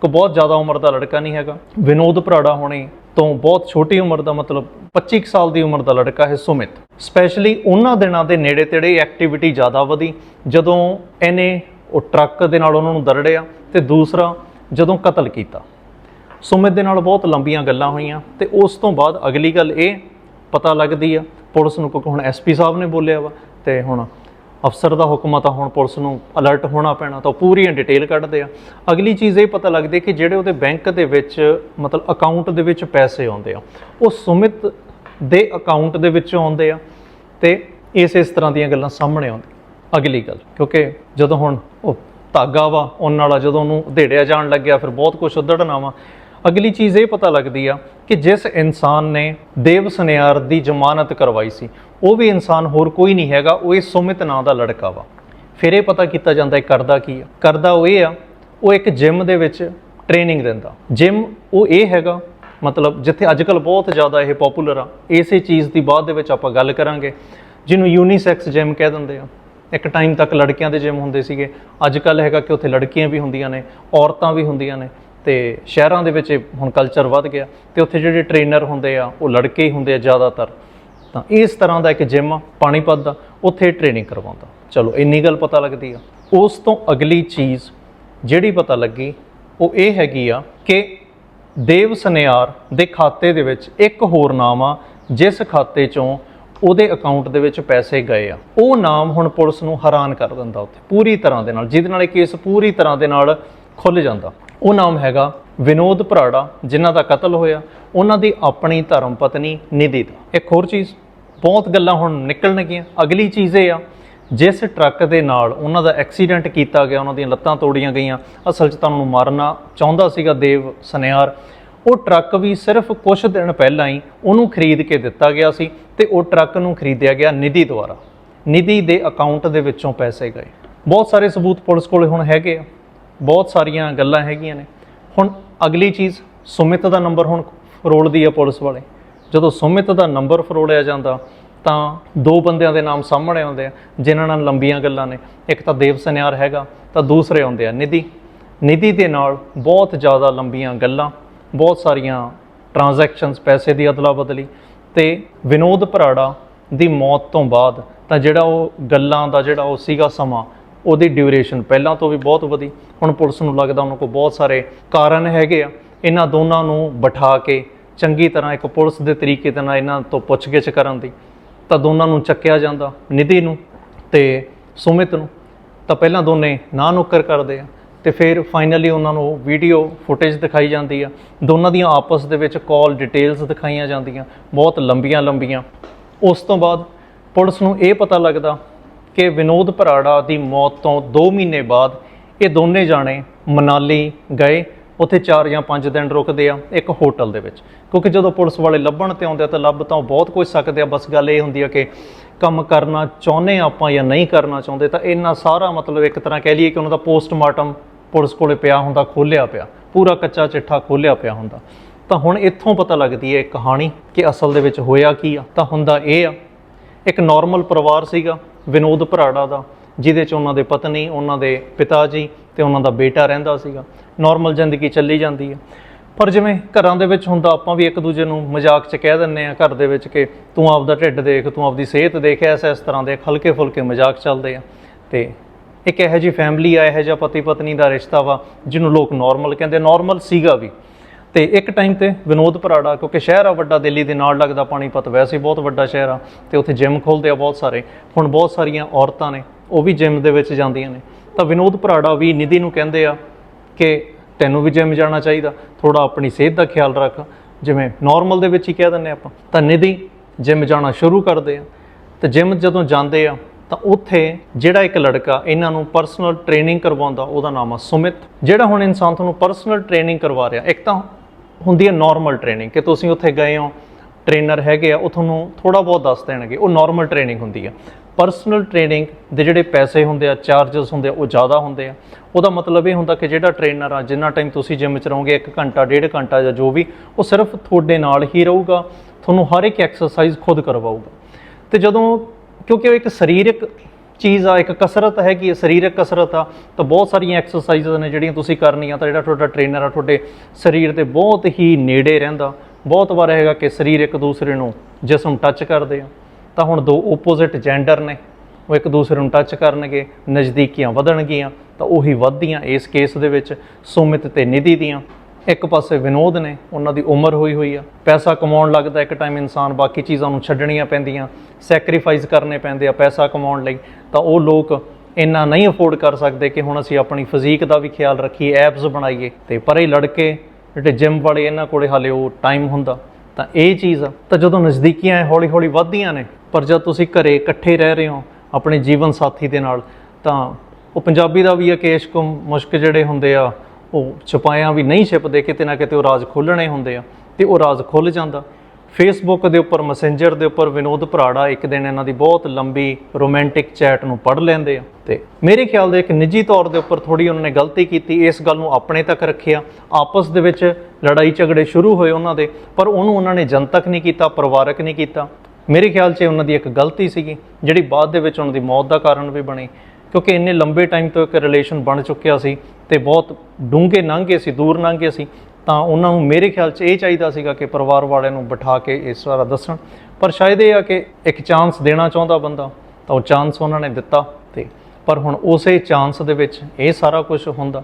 ਕੋ ਬਹੁਤ ਜ਼ਿਆਦਾ ਉਮਰ ਦਾ ਲੜਕਾ ਨਹੀਂ ਹੈਗਾ। ਵਿਨੋਦ ਭਰਾੜਾ ਹੋਣੀ ਤੋਂ ਬਹੁਤ ਛੋਟੀ ਉਮਰ ਦਾ ਮਤਲਬ 25 ਕੁ ਸਾਲ ਦੀ ਉਮਰ ਦਾ ਲੜਕਾ ਹੈ ਸੁਮਿਤ। ਸਪੈਸ਼ਲੀ ਉਹਨਾਂ ਦਿਨਾਂ ਦੇ ਨੇੜੇ ਤੇੜੇ ਐਕਟੀਵਿਟੀ ਜ਼ਿਆਦਾ ਵਧੀ। ਜਦੋਂ ਇਹਨੇ ਉਹ ਟਰੱਕ ਦੇ ਨਾਲ ਉਹਨਾਂ ਨੂੰ ਦਰੜਿਆ ਤੇ ਦੂਸਰਾ ਜਦੋਂ ਕਤਲ ਕੀਤਾ। ਸੁਮਿਤ ਦੇ ਨਾਲ ਬਹੁਤ ਲੰਬੀਆਂ ਗੱਲਾਂ ਹੋਈਆਂ ਤੇ ਉਸ ਤੋਂ ਬਾਅਦ ਅਗਲੀ ਗੱਲ ਇਹ ਪਤਾ ਲੱਗਦੀ ਆ, ਪੁਲਿਸ ਨੂੰ ਕਿਉਂਕਿ ਹੁਣ ਐਸਪੀ ਸਾਹਿਬ ਨੇ ਬੋਲਿਆ ਵਾ ਤੇ ਹੁਣ ਅਫਸਰ ਦਾ ਹੁਕਮ ਆ ਤਾਂ ਹੁਣ ਪੁਲਿਸ ਨੂੰ ਅਲਰਟ ਹੋਣਾ ਪੈਣਾ, ਤਾਂ ਉਹ ਪੂਰੀਆਂ ਡਿਟੇਲ ਕੱਢਦੇ ਆ। ਅਗਲੀ ਚੀਜ਼ ਇਹ ਪਤਾ ਲੱਗਦੀ ਕਿ ਜਿਹੜੇ ਉਹਦੇ ਬੈਂਕ ਦੇ ਵਿੱਚ, ਮਤਲਬ ਅਕਾਊਂਟ ਦੇ ਵਿੱਚ ਪੈਸੇ ਆਉਂਦੇ ਆ, ਉਹ ਸੁਮਿਤ ਦੇ ਅਕਾਊਂਟ ਦੇ ਵਿੱਚ ਆਉਂਦੇ ਆ ਤੇ ਇਸ ਇਸ ਤਰ੍ਹਾਂ ਦੀਆਂ ਗੱਲਾਂ ਸਾਹਮਣੇ ਆਉਂਦੀਆਂ। ਅਗਲੀ ਗੱਲ, ਕਿਉਂਕਿ ਜਦੋਂ ਹੁਣ ਉਹ ਧਾਗਾ ਵਾ, ਉਹਨਾਂ ਵਾਲਾ ਜਦੋਂ ਉਹਨੂੰ ਧੇੜਿਆ ਜਾਣ ਲੱਗਿਆ, ਫਿਰ ਬਹੁਤ ਕੁਝ ਉਧੜਨਾ ਵਾ। ਅਗਲੀ ਚੀਜ਼ ਇਹ ਪਤਾ ਲੱਗਦੀ ਆ ਕਿ ਜਿਸ ਇਨਸਾਨ ਨੇ ਦੇਵ ਸਨਿਆਰ ਦੀ ਜ਼ਮਾਨਤ ਕਰਵਾਈ ਸੀ, ਉਹ ਵੀ ਇਨਸਾਨ ਹੋਰ ਕੋਈ ਨਹੀਂ ਹੈਗਾ, ਉਹ ਇਹ ਸੁਮਿਤ ਨਾਂ ਦਾ ਲੜਕਾ ਵਾ। ਫਿਰ ਇਹ ਪਤਾ ਕੀਤਾ ਜਾਂਦਾ ਹੈ ਕਰਦਾ ਕੀ ਆ। ਕਰਦਾ ਉਹ ਇਹ ਆ, ਉਹ ਇੱਕ ਜਿਮ ਦੇ ਵਿੱਚ ਟ੍ਰੇਨਿੰਗ ਦਿੰਦਾ। ਜਿਮ ਉਹ ਇਹ ਹੈਗਾ, ਮਤਲਬ ਜਿੱਥੇ ਅੱਜਕੱਲ ਬਹੁਤ ਜ਼ਿਆਦਾ ਇਹ ਪਪੂਲਰ ਆ, ਇਸੇ ਚੀਜ਼ ਦੀ ਬਾਅਦ ਦੇ ਵਿੱਚ ਆਪਾਂ ਗੱਲ ਕਰਾਂਗੇ, ਜਿਹਨੂੰ ਯੂਨੀਸੈਕਸ ਜਿਮ ਕਹਿ ਦਿੰਦੇ ਆ। ਇੱਕ ਟਾਈਮ ਤੱਕ ਲੜਕਿਆਂ ਦੇ ਜਿਮ ਹੁੰਦੇ ਸੀਗੇ ਅੱਜ ਕੱਲ ਹੈਗਾ ਕਿ ਉੱਥੇ ਲੜਕੀਆਂ ਵੀ ਹੁੰਦੀਆਂ ਨੇ, ਔਰਤਾਂ ਵੀ ਹੁੰਦੀਆਂ ਨੇ। ਤੇ ਸ਼ਹਿਰਾਂ ਦੇ ਵਿੱਚ ਇਹ ਹੁਣ ਕਲਚਰ ਵੱਧ ਗਿਆ ਤੇ ਉੱਥੇ ਜਿਹੜੇ ਟ੍ਰੇਨਰ ਹੁੰਦੇ ਆ, ਉਹ ਲੜਕੇ ਹੀ ਹੁੰਦੇ ਆ ਜ਼ਿਆਦਾਤਰ। ਤਾਂ ਇਸ ਤਰ੍ਹਾਂ ਦਾ ਇੱਕ ਜਿਮ ਆ, ਪਾਣੀਪਤ ਦਾ, ਉੱਥੇ ਟ੍ਰੇਨਿੰਗ ਕਰਵਾਉਂਦਾ। ਚਲੋ, ਇੰਨੀ ਗੱਲ ਪਤਾ ਲੱਗਦੀ ਆ। ਉਸ ਤੋਂ ਅਗਲੀ ਚੀਜ਼ ਜਿਹੜੀ ਪਤਾ ਲੱਗੀ, ਉਹ ਇਹ ਹੈਗੀ ਆ ਕਿ ਦੇਵ ਸਨਿਆਰ ਦੇ ਖਾਤੇ ਦੇ ਵਿੱਚ ਇੱਕ ਹੋਰ ਨਾਮ ਆ, ਜਿਸ ਖਾਤੇ ਚੋਂ ਉਹਦੇ ਅਕਾਊਂਟ ਦੇ ਵਿੱਚ ਪੈਸੇ ਗਏ ਆ। ਉਹ ਨਾਮ ਹੁਣ ਪੁਲਿਸ ਨੂੰ ਹੈਰਾਨ ਕਰ ਦਿੰਦਾ ਉੱਥੇ, ਪੂਰੀ ਤਰ੍ਹਾਂ ਦੇ ਨਾਲ। ਜਿਹਦੇ ਨਾਲ ਇਹ ਕੇਸ ਪੂਰੀ ਤਰ੍ਹਾਂ ਦੇ ਨਾਲ ਖੁੱਲ ਜਾਂਦਾ। ਉਹ ਨਾਮ ਹੈਗਾ ਵਿਨੋਦ ਭਰਾੜਾ, ਜਿਨ੍ਹਾਂ ਦਾ ਕਤਲ ਹੋਇਆ। ਉਹਨਾਂ ਦੀ ਆਪਣੀ ਧਰਮ ਪਤਨੀ ਨਿਧੀ ਦਾ। ਇੱਕ ਹੋਰ ਚੀਜ਼, ਬਹੁਤ ਗੱਲਾਂ ਹੁਣ ਨਿਕਲਣਗੀਆਂ ਅਗਲੀ ਚੀਜ਼ ਇਹ ਆ, ਜਿਸ ਟਰੱਕ ਦੇ ਨਾਲ ਉਹਨਾਂ ਦਾ ਐਕਸੀਡੈਂਟ ਕੀਤਾ ਗਿਆ, ਉਹਨਾਂ ਦੀਆਂ ਲੱਤਾਂ ਤੋੜੀਆਂ ਗਈਆਂ, ਅਸਲ 'ਚ ਤਾਂ ਉਹਨੂੰ ਮਾਰਨਾ ਚਾਹੁੰਦਾ ਸੀਗਾ ਦੇਵ ਸਨਿਆਰ। ਉਹ ਟਰੱਕ ਵੀ ਸਿਰਫ ਕੁਝ ਦਿਨ ਪਹਿਲਾਂ ਹੀ ਉਹਨੂੰ ਖਰੀਦ ਕੇ ਦਿੱਤਾ ਗਿਆ ਸੀ ਤੇ ਉਹ ਟਰੱਕ ਨੂੰ ਖਰੀਦਿਆ ਗਿਆ ਨਿਧੀ ਦੁਆਰਾ। ਨਿਧੀ ਦੇ ਅਕਾਊਂਟ ਦੇ ਵਿੱਚੋਂ ਪੈਸੇ ਗਏ। ਬਹੁਤ ਸਾਰੇ ਸਬੂਤ ਪੁਲਿਸ ਕੋਲੇ ਹੁਣ ਹੈਗੇ ਆ। ਬਹੁਤ ਸਾਰੀਆਂ ਗੱਲਾਂ ਹੈਗੀਆਂ ਨੇ। ਹੁਣ ਅਗਲੀ ਚੀਜ਼, ਸੁਮਿਤ ਦਾ ਨੰਬਰ ਹੁਣ ਫਰੋਲਦੀ ਆ ਪੁਲਿਸ ਵਾਲੇ। ਜਦੋਂ ਸੁਮਿਤ ਦਾ ਨੰਬਰ ਫਰੋਲਿਆ ਜਾਂਦਾ, ਤਾਂ ਦੋ ਬੰਦਿਆਂ ਦੇ ਨਾਮ ਸਾਹਮਣੇ ਆਉਂਦੇ ਆ, ਜਿਨ੍ਹਾਂ ਨਾਲ ਲੰਬੀਆਂ ਗੱਲਾਂ ਨੇ। ਇੱਕ ਤਾਂ ਦੇਵ ਸਨਿਆਰ ਹੈਗਾ, ਤਾਂ ਦੂਸਰੇ ਆਉਂਦੇ ਆ ਨਿਧੀ। ਨਿਧੀ ਦੇ ਨਾਲ ਬਹੁਤ ਜ਼ਿਆਦਾ ਲੰਬੀਆਂ ਗੱਲਾਂ, ਬਹੁਤ ਸਾਰੀਆਂ ਟ੍ਰਾਂਜੈਕਸ਼ਨਸ ਪੈਸੇ ਦੀ ਅਦਲਾ ਬਦਲੀ ਤੇ ਵਿਨੋਦ ਭਰਾੜਾ ਦੀ ਮੌਤ ਤੋਂ ਬਾਅਦ ਤਾਂ ਜਿਹੜਾ ਉਹ ਗੱਲਾਂ ਦਾ ਜਿਹੜਾ ਉਹ ਸੀਗਾ ਸਮਾਂ ਉਹਦੀ ਡਿਊਰੇਸ਼ਨ ਪਹਿਲਾਂ ਤੋਂ ਵੀ ਬਹੁਤ ਵਧੀ। ਹੁਣ ਪੁਲਿਸ ਨੂੰ ਲੱਗਦਾ ਉਹਨਾਂ ਕੋਲ ਬਹੁਤ ਸਾਰੇ ਕਾਰਨ ਹੈਗੇ ਆ। ਇਹਨਾਂ ਦੋਨਾਂ ਨੂੰ ਬਿਠਾ ਕੇ ਚੰਗੀ ਤਰ੍ਹਾਂ ਇੱਕ ਪੁਲਿਸ ਦੇ ਤਰੀਕੇ ਦੇ ਨਾਲ ਇਹਨਾਂ ਤੋਂ ਪੁੱਛਗਿੱਛ ਕਰਨ ਦੀ। ਤਾਂ ਦੋਨਾਂ ਨੂੰ ਚੱਕਿਆ ਜਾਂਦਾ, ਨਿਧੀ ਨੂੰ ਤੇ ਸੁਮਿਤ ਨੂੰ। ਤਾਂ ਪਹਿਲਾਂ ਦੋਨੇ ਨਾ ਨੁੱਕਰ ਕਰਦੇ ਆ ਤੇ ਫਿਰ ਫਾਈਨਲੀ ਉਹਨਾਂ ਨੂੰ ਵੀਡੀਓ ਫੁਟੇਜ ਦਿਖਾਈ ਜਾਂਦੀ ਆ। ਦੋਨਾਂ ਦੀਆਂ ਆਪਸ ਦੇ ਵਿੱਚ ਕਾਲ ਡਿਟੇਲਸ ਦਿਖਾਈਆਂ ਜਾਂਦੀਆਂ, ਬਹੁਤ ਲੰਬੀਆਂ ਲੰਬੀਆਂ ਉਸ ਤੋਂ ਬਾਅਦ ਪੁਲਿਸ ਨੂੰ ਇਹ ਪਤਾ ਲੱਗਦਾ ਕਿ ਵਿਨੋਦ ਭਰਾੜਾ ਦੀ ਮੌਤ ਤੋਂ 2 ਮਹੀਨੇ ਬਾਅਦ ਇਹ ਦੋਨੇ ਜਾਣੇ ਮਨਾਲੀ ਗਏ। ਉੱਥੇ 4 ਜਾਂ 5 ਦਿਨ ਰੁਕਦੇ ਆ ਇੱਕ ਹੋਟਲ ਦੇ ਵਿੱਚ। ਕਿਉਂਕਿ ਜਦੋਂ ਪੁਲਿਸ ਵਾਲੇ ਲੱਭਣ ਤੇ ਆਉਂਦੇ ਆ ਤਾਂ ਲੱਭ ਤਾਂ ਉਹ ਬਹੁਤ ਕੁਝ ਸਕਦੇ ਆ। ਬਸ ਗੱਲ ਇਹ ਹੁੰਦੀ ਆ ਕਿ ਕੰਮ ਕਰਨਾ ਚਾਹੁੰਦੇ ਆ ਆਪਾਂ ਜਾਂ ਨਹੀਂ ਕਰਨਾ ਚਾਹੁੰਦੇ ਤਾਂ ਇਹਨਾਂ ਸਾਰਾ ਮਤਲਬ ਇੱਕ ਤਰ੍ਹਾਂ ਕਹਿ ਲਈਏ ਕਿ ਉਹਨਾਂ ਦਾ ਪੋਸਟਮਾਰਟਮ ਪੁਲਿਸ ਕੋਲੇ ਪਿਆ ਹੁੰਦਾ ਖੋਲਿਆ ਪਿਆ। ਪੂਰਾ ਕੱਚਾ ਚਿੱਠਾ ਖੋਲਿਆ ਪਿਆ ਹੁੰਦਾ। ਤਾਂ ਹੁਣ ਇੱਥੋਂ ਪਤਾ ਲੱਗਦੀ ਹੈ ਕਹਾਣੀ ਕਿ ਅਸਲ ਦੇ ਵਿੱਚ ਹੋਇਆ ਕੀ ਆ? ਤਾਂ ਹੁੰਦਾ ਇਹ ਆ। ਇੱਕ ਨਾਰਮਲ ਪਰਿਵਾਰ ਸੀਗਾ। ਵਿਨੋਦ ਭਰਾੜਾ ਦਾ, ਜਿਹਦੇ ਚ ਉਹਨਾਂ ਦੇ ਪਤਨੀ, ਉਹਨਾਂ ਦੇ ਪਿਤਾ ਜੀ ਤੇ ਉਹਨਾਂ ਦਾ ਬੇਟਾ ਰਹਿੰਦਾ ਸੀਗਾ। ਨਾਰਮਲ ਜ਼ਿੰਦਗੀ ਚੱਲੀ ਜਾਂਦੀ ਹੈ। ਪਰ ਜਿਵੇਂ ਘਰਾਂ ਦੇ ਵਿੱਚ ਹੁੰਦਾ, ਆਪਾਂ ਵੀ ਇੱਕ ਦੂਜੇ ਨੂੰ ਮਜ਼ਾਕ 'ਚ ਕਹਿ ਦਿੰਨੇ ਆ ਘਰ ਦੇ ਵਿੱਚ ਕਿ ਤੂੰ ਆਪਦਾ ਢਿੱਡ ਦੇਖ, ਤੂੰ ਆਪਦੀ ਸਿਹਤ ਦੇਖ, ਐਸ ਇਸ ਤਰ੍ਹਾਂ ਦੇ ਹਲਕੇ ਫੁਲਕੇ ਮਜ਼ਾਕ ਚੱਲਦੇ ਆ। ਤੇ ਇੱਕ ਇਹੋ ਜਿਹੀ ਫੈਮਿਲੀ ਆ, ਇਹੋ ਜਿਹਾ ਪਤੀ ਪਤਨੀ ਦਾ ਰਿਸ਼ਤਾ ਵਾ, ਜਿਹਨੂੰ ਲੋਕ ਨਾਰਮਲ ਕਹਿੰਦੇ। ਨਾਰਮਲ ਸੀਗਾ ਵੀ। ਤੇ ਇੱਕ ਟਾਈਮ ਤੇ ਵਿਨੋਦ ਭਰਾੜਾ, ਕਿਉਂਕਿ ਸ਼ਹਿਰ ਆ ਵੱਡਾ, ਦਿੱਲੀ ਦੇ ਨਾਲ ਲੱਗਦਾ ਪਾਣੀਪਤ, ਵੈਸੇ ਹੀ ਬਹੁਤ ਵੱਡਾ ਸ਼ਹਿਰ ਆ, ਤੇ ਉੱਥੇ ਜਿਮ ਖੋਲਦੇ ਆ ਬਹੁਤ ਸਾਰੇ। ਹੁਣ ਬਹੁਤ ਸਾਰੀਆਂ ਔਰਤਾਂ ਨੇ, ਉਹ ਵੀ ਜਿਮ ਦੇ ਵਿੱਚ ਜਾਂਦੀਆਂ ਨੇ। ਤਾਂ ਵਿਨੋਦ ਭਰਾੜਾ ਵੀ ਨਿਧੀ ਨੂੰ ਕਹਿੰਦੇ ਆ ਕਿ ਤੈਨੂੰ ਵੀ ਜਿਮ ਜਾਣਾ ਚਾਹੀਦਾ ਥੋੜਾ ਆਪਣੀ ਸਿਹਤ ਦਾ ਖਿਆਲ ਰੱਖ। ਜਿਵੇਂ ਨਾਰਮਲ ਦੇ ਵਿੱਚ ਹੀ ਕਹਿ ਦਿੰਨੇ ਆਪਾਂ। ਤਾਂ ਨਿਧੀ ਜਿਮ ਜਾਣਾ ਸ਼ੁਰੂ ਕਰਦੇ ਆ। ਤੇ ਜਿਮ ਜਦੋਂ ਜਾਂਦੇ ਆ, ਤਾਂ ਉੱਥੇ ਜਿਹੜਾ ਇੱਕ ਲੜਕਾ ਇਹਨਾਂ ਨੂੰ ਪਰਸਨਲ ਟ੍ਰੇਨਿੰਗ ਕਰਵਾਉਂਦਾ, ਉਹਦਾ ਨਾਮ ਆ ਸੁਮਿਤ। ਜਿਹੜਾ ਹੁਣ ਇਨਸਾਨ ਤੁਹਾਨੂੰ ਪਰਸਨਲ ਟ੍ਰੇਨਿੰਗ ਕਰਵਾ ਰਿਹਾ, ਇੱਕ ਤਾਂ ਹੁੰਦੀ ਹੈ ਨਾਰਮਲ ਟ੍ਰੇਨਿੰਗ ਕਿ ਤੁਸੀਂ ਉੱਥੇ ਗਏ ਹੋ ਟ੍ਰੇਨਰ ਹੈਗੇ ਆ, ਉਹ ਤੁਹਾਨੂੰ ਥੋੜਾ ਬਹੁਤ ਦੱਸ ਦੇਣਗੇ, ਉਹ ਨਾਰਮਲ ਟ੍ਰੇਨਿੰਗ ਹੁੰਦੀ ਆ। ਪਰਸਨਲ ਟ੍ਰੇਨਿੰਗ ਦੇ ਜਿਹੜੇ ਪੈਸੇ ਹੁੰਦੇ ਆ ਚਾਰजेस ਹੁੰਦੇ ਆ, ਉਹ ਜ਼ਿਆਦਾ ਹੁੰਦੇ ਆ। ਉਹਦਾ ਮਤਲਬ ਇਹ ਹੁੰਦਾ ਕਿ ਜਿਹੜਾ ਟ੍ਰੇਨਰ ਆ, ਜਿੰਨਾ ਟਾਈਮ ਤੁਸੀਂ ਜਿਮ 'ਚ ਰਹੋਗੇ 1 ਘੰਟਾ, ਡੇਢ ਘੰਟਾ ਜਾਂ ਜੋ ਵੀ, ਉਹ ਸਿਰਫ ਤੁਹਾਡੇ ਨਾਲ ਹੀ ਰਹੂਗਾ, ਤੁਹਾਨੂੰ ਹਰ ਇੱਕ ਐਕਸਰਸਾਈਜ਼ ਖੁਦ ਕਰਵਾਊਗਾ। ਤੇ ਜਦੋਂ, ਕਿਉਂਕਿ ਉਹ ਇੱਕ ਸਰੀਰਕ ਚੀਜ਼ ਆ, ਇੱਕ ਕਸਰਤ ਹੈ ਕਿ ਸਰੀਰਕ ਕਸਰਤ ਆ, ਤਾਂ ਬਹੁਤ ਸਾਰੀਆਂ ਐਕਸਰਸਾਈਜ਼ਾਂ ਨੇ ਜਿਹੜੀਆਂ ਤੁਸੀਂ ਕਰਨੀਆਂ, ਤਾਂ ਜਿਹੜਾ ਤੁਹਾਡਾ ਟ੍ਰੇਨਰ ਆ, ਤੁਹਾਡੇ ਸਰੀਰ 'ਤੇ ਬਹੁਤ ਹੀ ਨੇੜੇ ਰਹਿੰਦਾ। ਬਹੁਤ ਵਾਰ ਹੈਗਾ ਕਿ ਸਰੀਰ ਇੱਕ ਦੂਸਰੇ ਨੂੰ ਜਿਸਮ ਟੱਚ ਕਰਦੇ ਆ, ਤਾਂ ਹੁਣ ਦੋ ਆਪੋਜ਼ਿਟ ਜੈਂਡਰ ਨੇ, ਉਹ ਇੱਕ ਦੂਸਰੇ ਨੂੰ ਟੱਚ ਕਰਨਗੇ, ਨਜ਼ਦੀਕੀਆਂ ਵਧਣਗੀਆਂ, ਤਾਂ ਉਹੀ ਵੱਧਦੀਆਂ ਇਸ ਕੇਸ ਦੇ ਵਿੱਚ, ਸੁਮਿਤ ਤੇ ਨਿਧੀ ਦੀਆਂ। ਇੱਕ ਪਾਸੇ ਵਿਨੋਦ ਨੇ, ਉਹਨਾਂ ਦੀ ਉਮਰ ਹੋਈ ਹੋਈ ਆ। ਪੈਸਾ ਕਮਾਉਣ ਲੱਗਦਾ ਇੱਕ ਟਾਈਮ ਇਨਸਾਨ ਬਾਕੀ ਚੀਜ਼ਾਂ ਨੂੰ ਛੱਡਣੀਆਂ ਪੈਂਦੀਆਂ ਸੈਕਰੀਫਾਈਸ ਕਰਨੇ ਪੈਂਦੇ ਆ ਪੈਸਾ ਕਮਾਉਣ ਲਈ, ਤਾਂ ਉਹ ਲੋਕ ਇੰਨਾ ਨਹੀਂ ਅਫੋਰਡ ਕਰ ਸਕਦੇ ਕਿ ਹੁਣ ਅਸੀਂ ਆਪਣੀ ਫਿਜ਼ੀਕ ਦਾ ਵੀ ਖਿਆਲ ਰੱਖੀਏ ਐਬਸ ਬਣਾਈਏ। ਤੇ ਪਰ ਇਹ ਲੜਕੇ, ਜਿਹੜੇ ਜਿਮ ਵਾਲੇ, ਇਹਨਾਂ ਕੋਲੇ ਹਾਲੇ ਉਹ ਟਾਈਮ ਹੁੰਦਾ। ਤਾਂ ਇਹ ਚੀਜ਼ ਆ। ਤਾਂ ਜਦੋਂ ਨਜ਼ਦੀਕੀਆਂ ਹੌਲੀ ਹੌਲੀ ਵੱਧਦੀਆਂ ਨੇ, ਪਰ ਜਦ ਤੁਸੀਂ ਘਰੇ ਇਕੱਠੇ ਰਹਿ ਰਹੇ ਹੋ ਆਪਣੇ ਜੀਵਨ ਸਾਥੀ ਦੇ ਨਾਲ, ਤਾਂ ਉਹ ਪੰਜਾਬੀ ਦਾ ਵੀ ਆ ਕਿ ਇਸ਼ਕ ਮੁਸ਼ਕ ਜਿਹੜੇ ਹੁੰਦੇ ਆ ਉਹ ਛੁਪਾਇਆ ਵੀ ਨਹੀਂ ਛਿਪਦੇ, ਕਿਤੇ ਨਾ ਕਿਤੇ ਉਹ ਰਾਜ਼ ਖੋਲਣੇ ਹੁੰਦੇ ਆ ਤੇ ਉਹ ਰਾਜ਼ ਖੁੱਲ ਜਾਂਦਾ। ਫੇਸਬੁੱਕ ਦੇ ਉੱਪਰ ਮੈਸੇਂਜਰ ਦੇ ਉੱਪਰ ਵਿਨੋਦ ਭਰਾੜਾ ਇੱਕ ਦਿਨ ਇਹਨਾਂ ਦੀ ਬਹੁਤ ਲੰਬੀ ਰੋਮਾਂਟਿਕ ਚੈਟ ਨੂੰ ਪੜ੍ਹ ਲੈਂਦੇ ਆ ਤੇ ਮੇਰੇ ਖਿਆਲ ਦੇ ਇੱਕ ਨਿੱਜੀ ਤੌਰ ਦੇ ਉੱਪਰ ਥੋੜੀ ਉਹਨਾਂ ਨੇ ਗਲਤੀ ਕੀਤੀ, ਇਸ ਗੱਲ ਨੂੰ ਆਪਣੇ ਤੱਕ ਰੱਖਿਆ। ਆਪਸ ਦੇ ਵਿੱਚ ਲੜਾਈ ਝਗੜੇ ਸ਼ੁਰੂ ਹੋਏ ਉਹਨਾਂ ਦੇ, ਪਰ ਉਹਨੂੰ ਉਹਨਾਂ ਨੇ ਜਨਤਕ ਨਹੀਂ ਕੀਤਾ, ਪਰਿਵਾਰਕ ਨਹੀਂ ਕੀਤਾ। ਮੇਰੇ ਖਿਆਲ 'ਚ ਉਹਨਾਂ ਦੀ ਇੱਕ ਗਲਤੀ ਸੀਗੀ, ਜਿਹੜੀ ਬਾਅਦ ਦੇ ਵਿੱਚ ਉਹਨਾਂ ਦੀ ਮੌਤ ਦਾ ਕਾਰਨ ਵੀ ਬਣੀ, ਕਿਉਂਕਿ ਇੰਨੇ ਲੰਬੇ ਟਾਈਮ ਤੋਂ ਇੱਕ ਰਿਲੇਸ਼ਨ ਬਣ ਚੁੱਕਿਆ ਸੀ। ਤੇ ਬਹੁਤ ਡੂੰਘੇ ਲੰਘੇ ਸੀ, ਦੂਰ ਲੰਘੇ ਸੀ, ਤਾਂ ਉਹਨਾਂ ਨੂੰ ਮੇਰੇ ਖਿਆਲ 'ਚ ਇਹ ਚਾਹੀਦਾ ਸੀਗਾ ਕਿ ਪਰਿਵਾਰ ਵਾਲਿਆਂ ਨੂੰ ਬਿਠਾ ਕੇ ਇਹ ਸਾਰਾ ਦੱਸਣ। ਪਰ ਸ਼ਾਇਦ ਇਹ ਆ ਕਿ ਇੱਕ ਚਾਂਸ ਦੇਣਾ ਚਾਹੁੰਦਾ ਬੰਦਾ, ਤਾਂ ਉਹ ਚਾਂਸ ਉਹਨਾਂ ਨੇ ਦਿੱਤਾ ਤੇ, ਪਰ ਹੁਣ ਉਸੇ ਚਾਂਸ ਦੇ ਵਿੱਚ ਇਹ ਸਾਰਾ ਕੁਝ ਹੁੰਦਾ।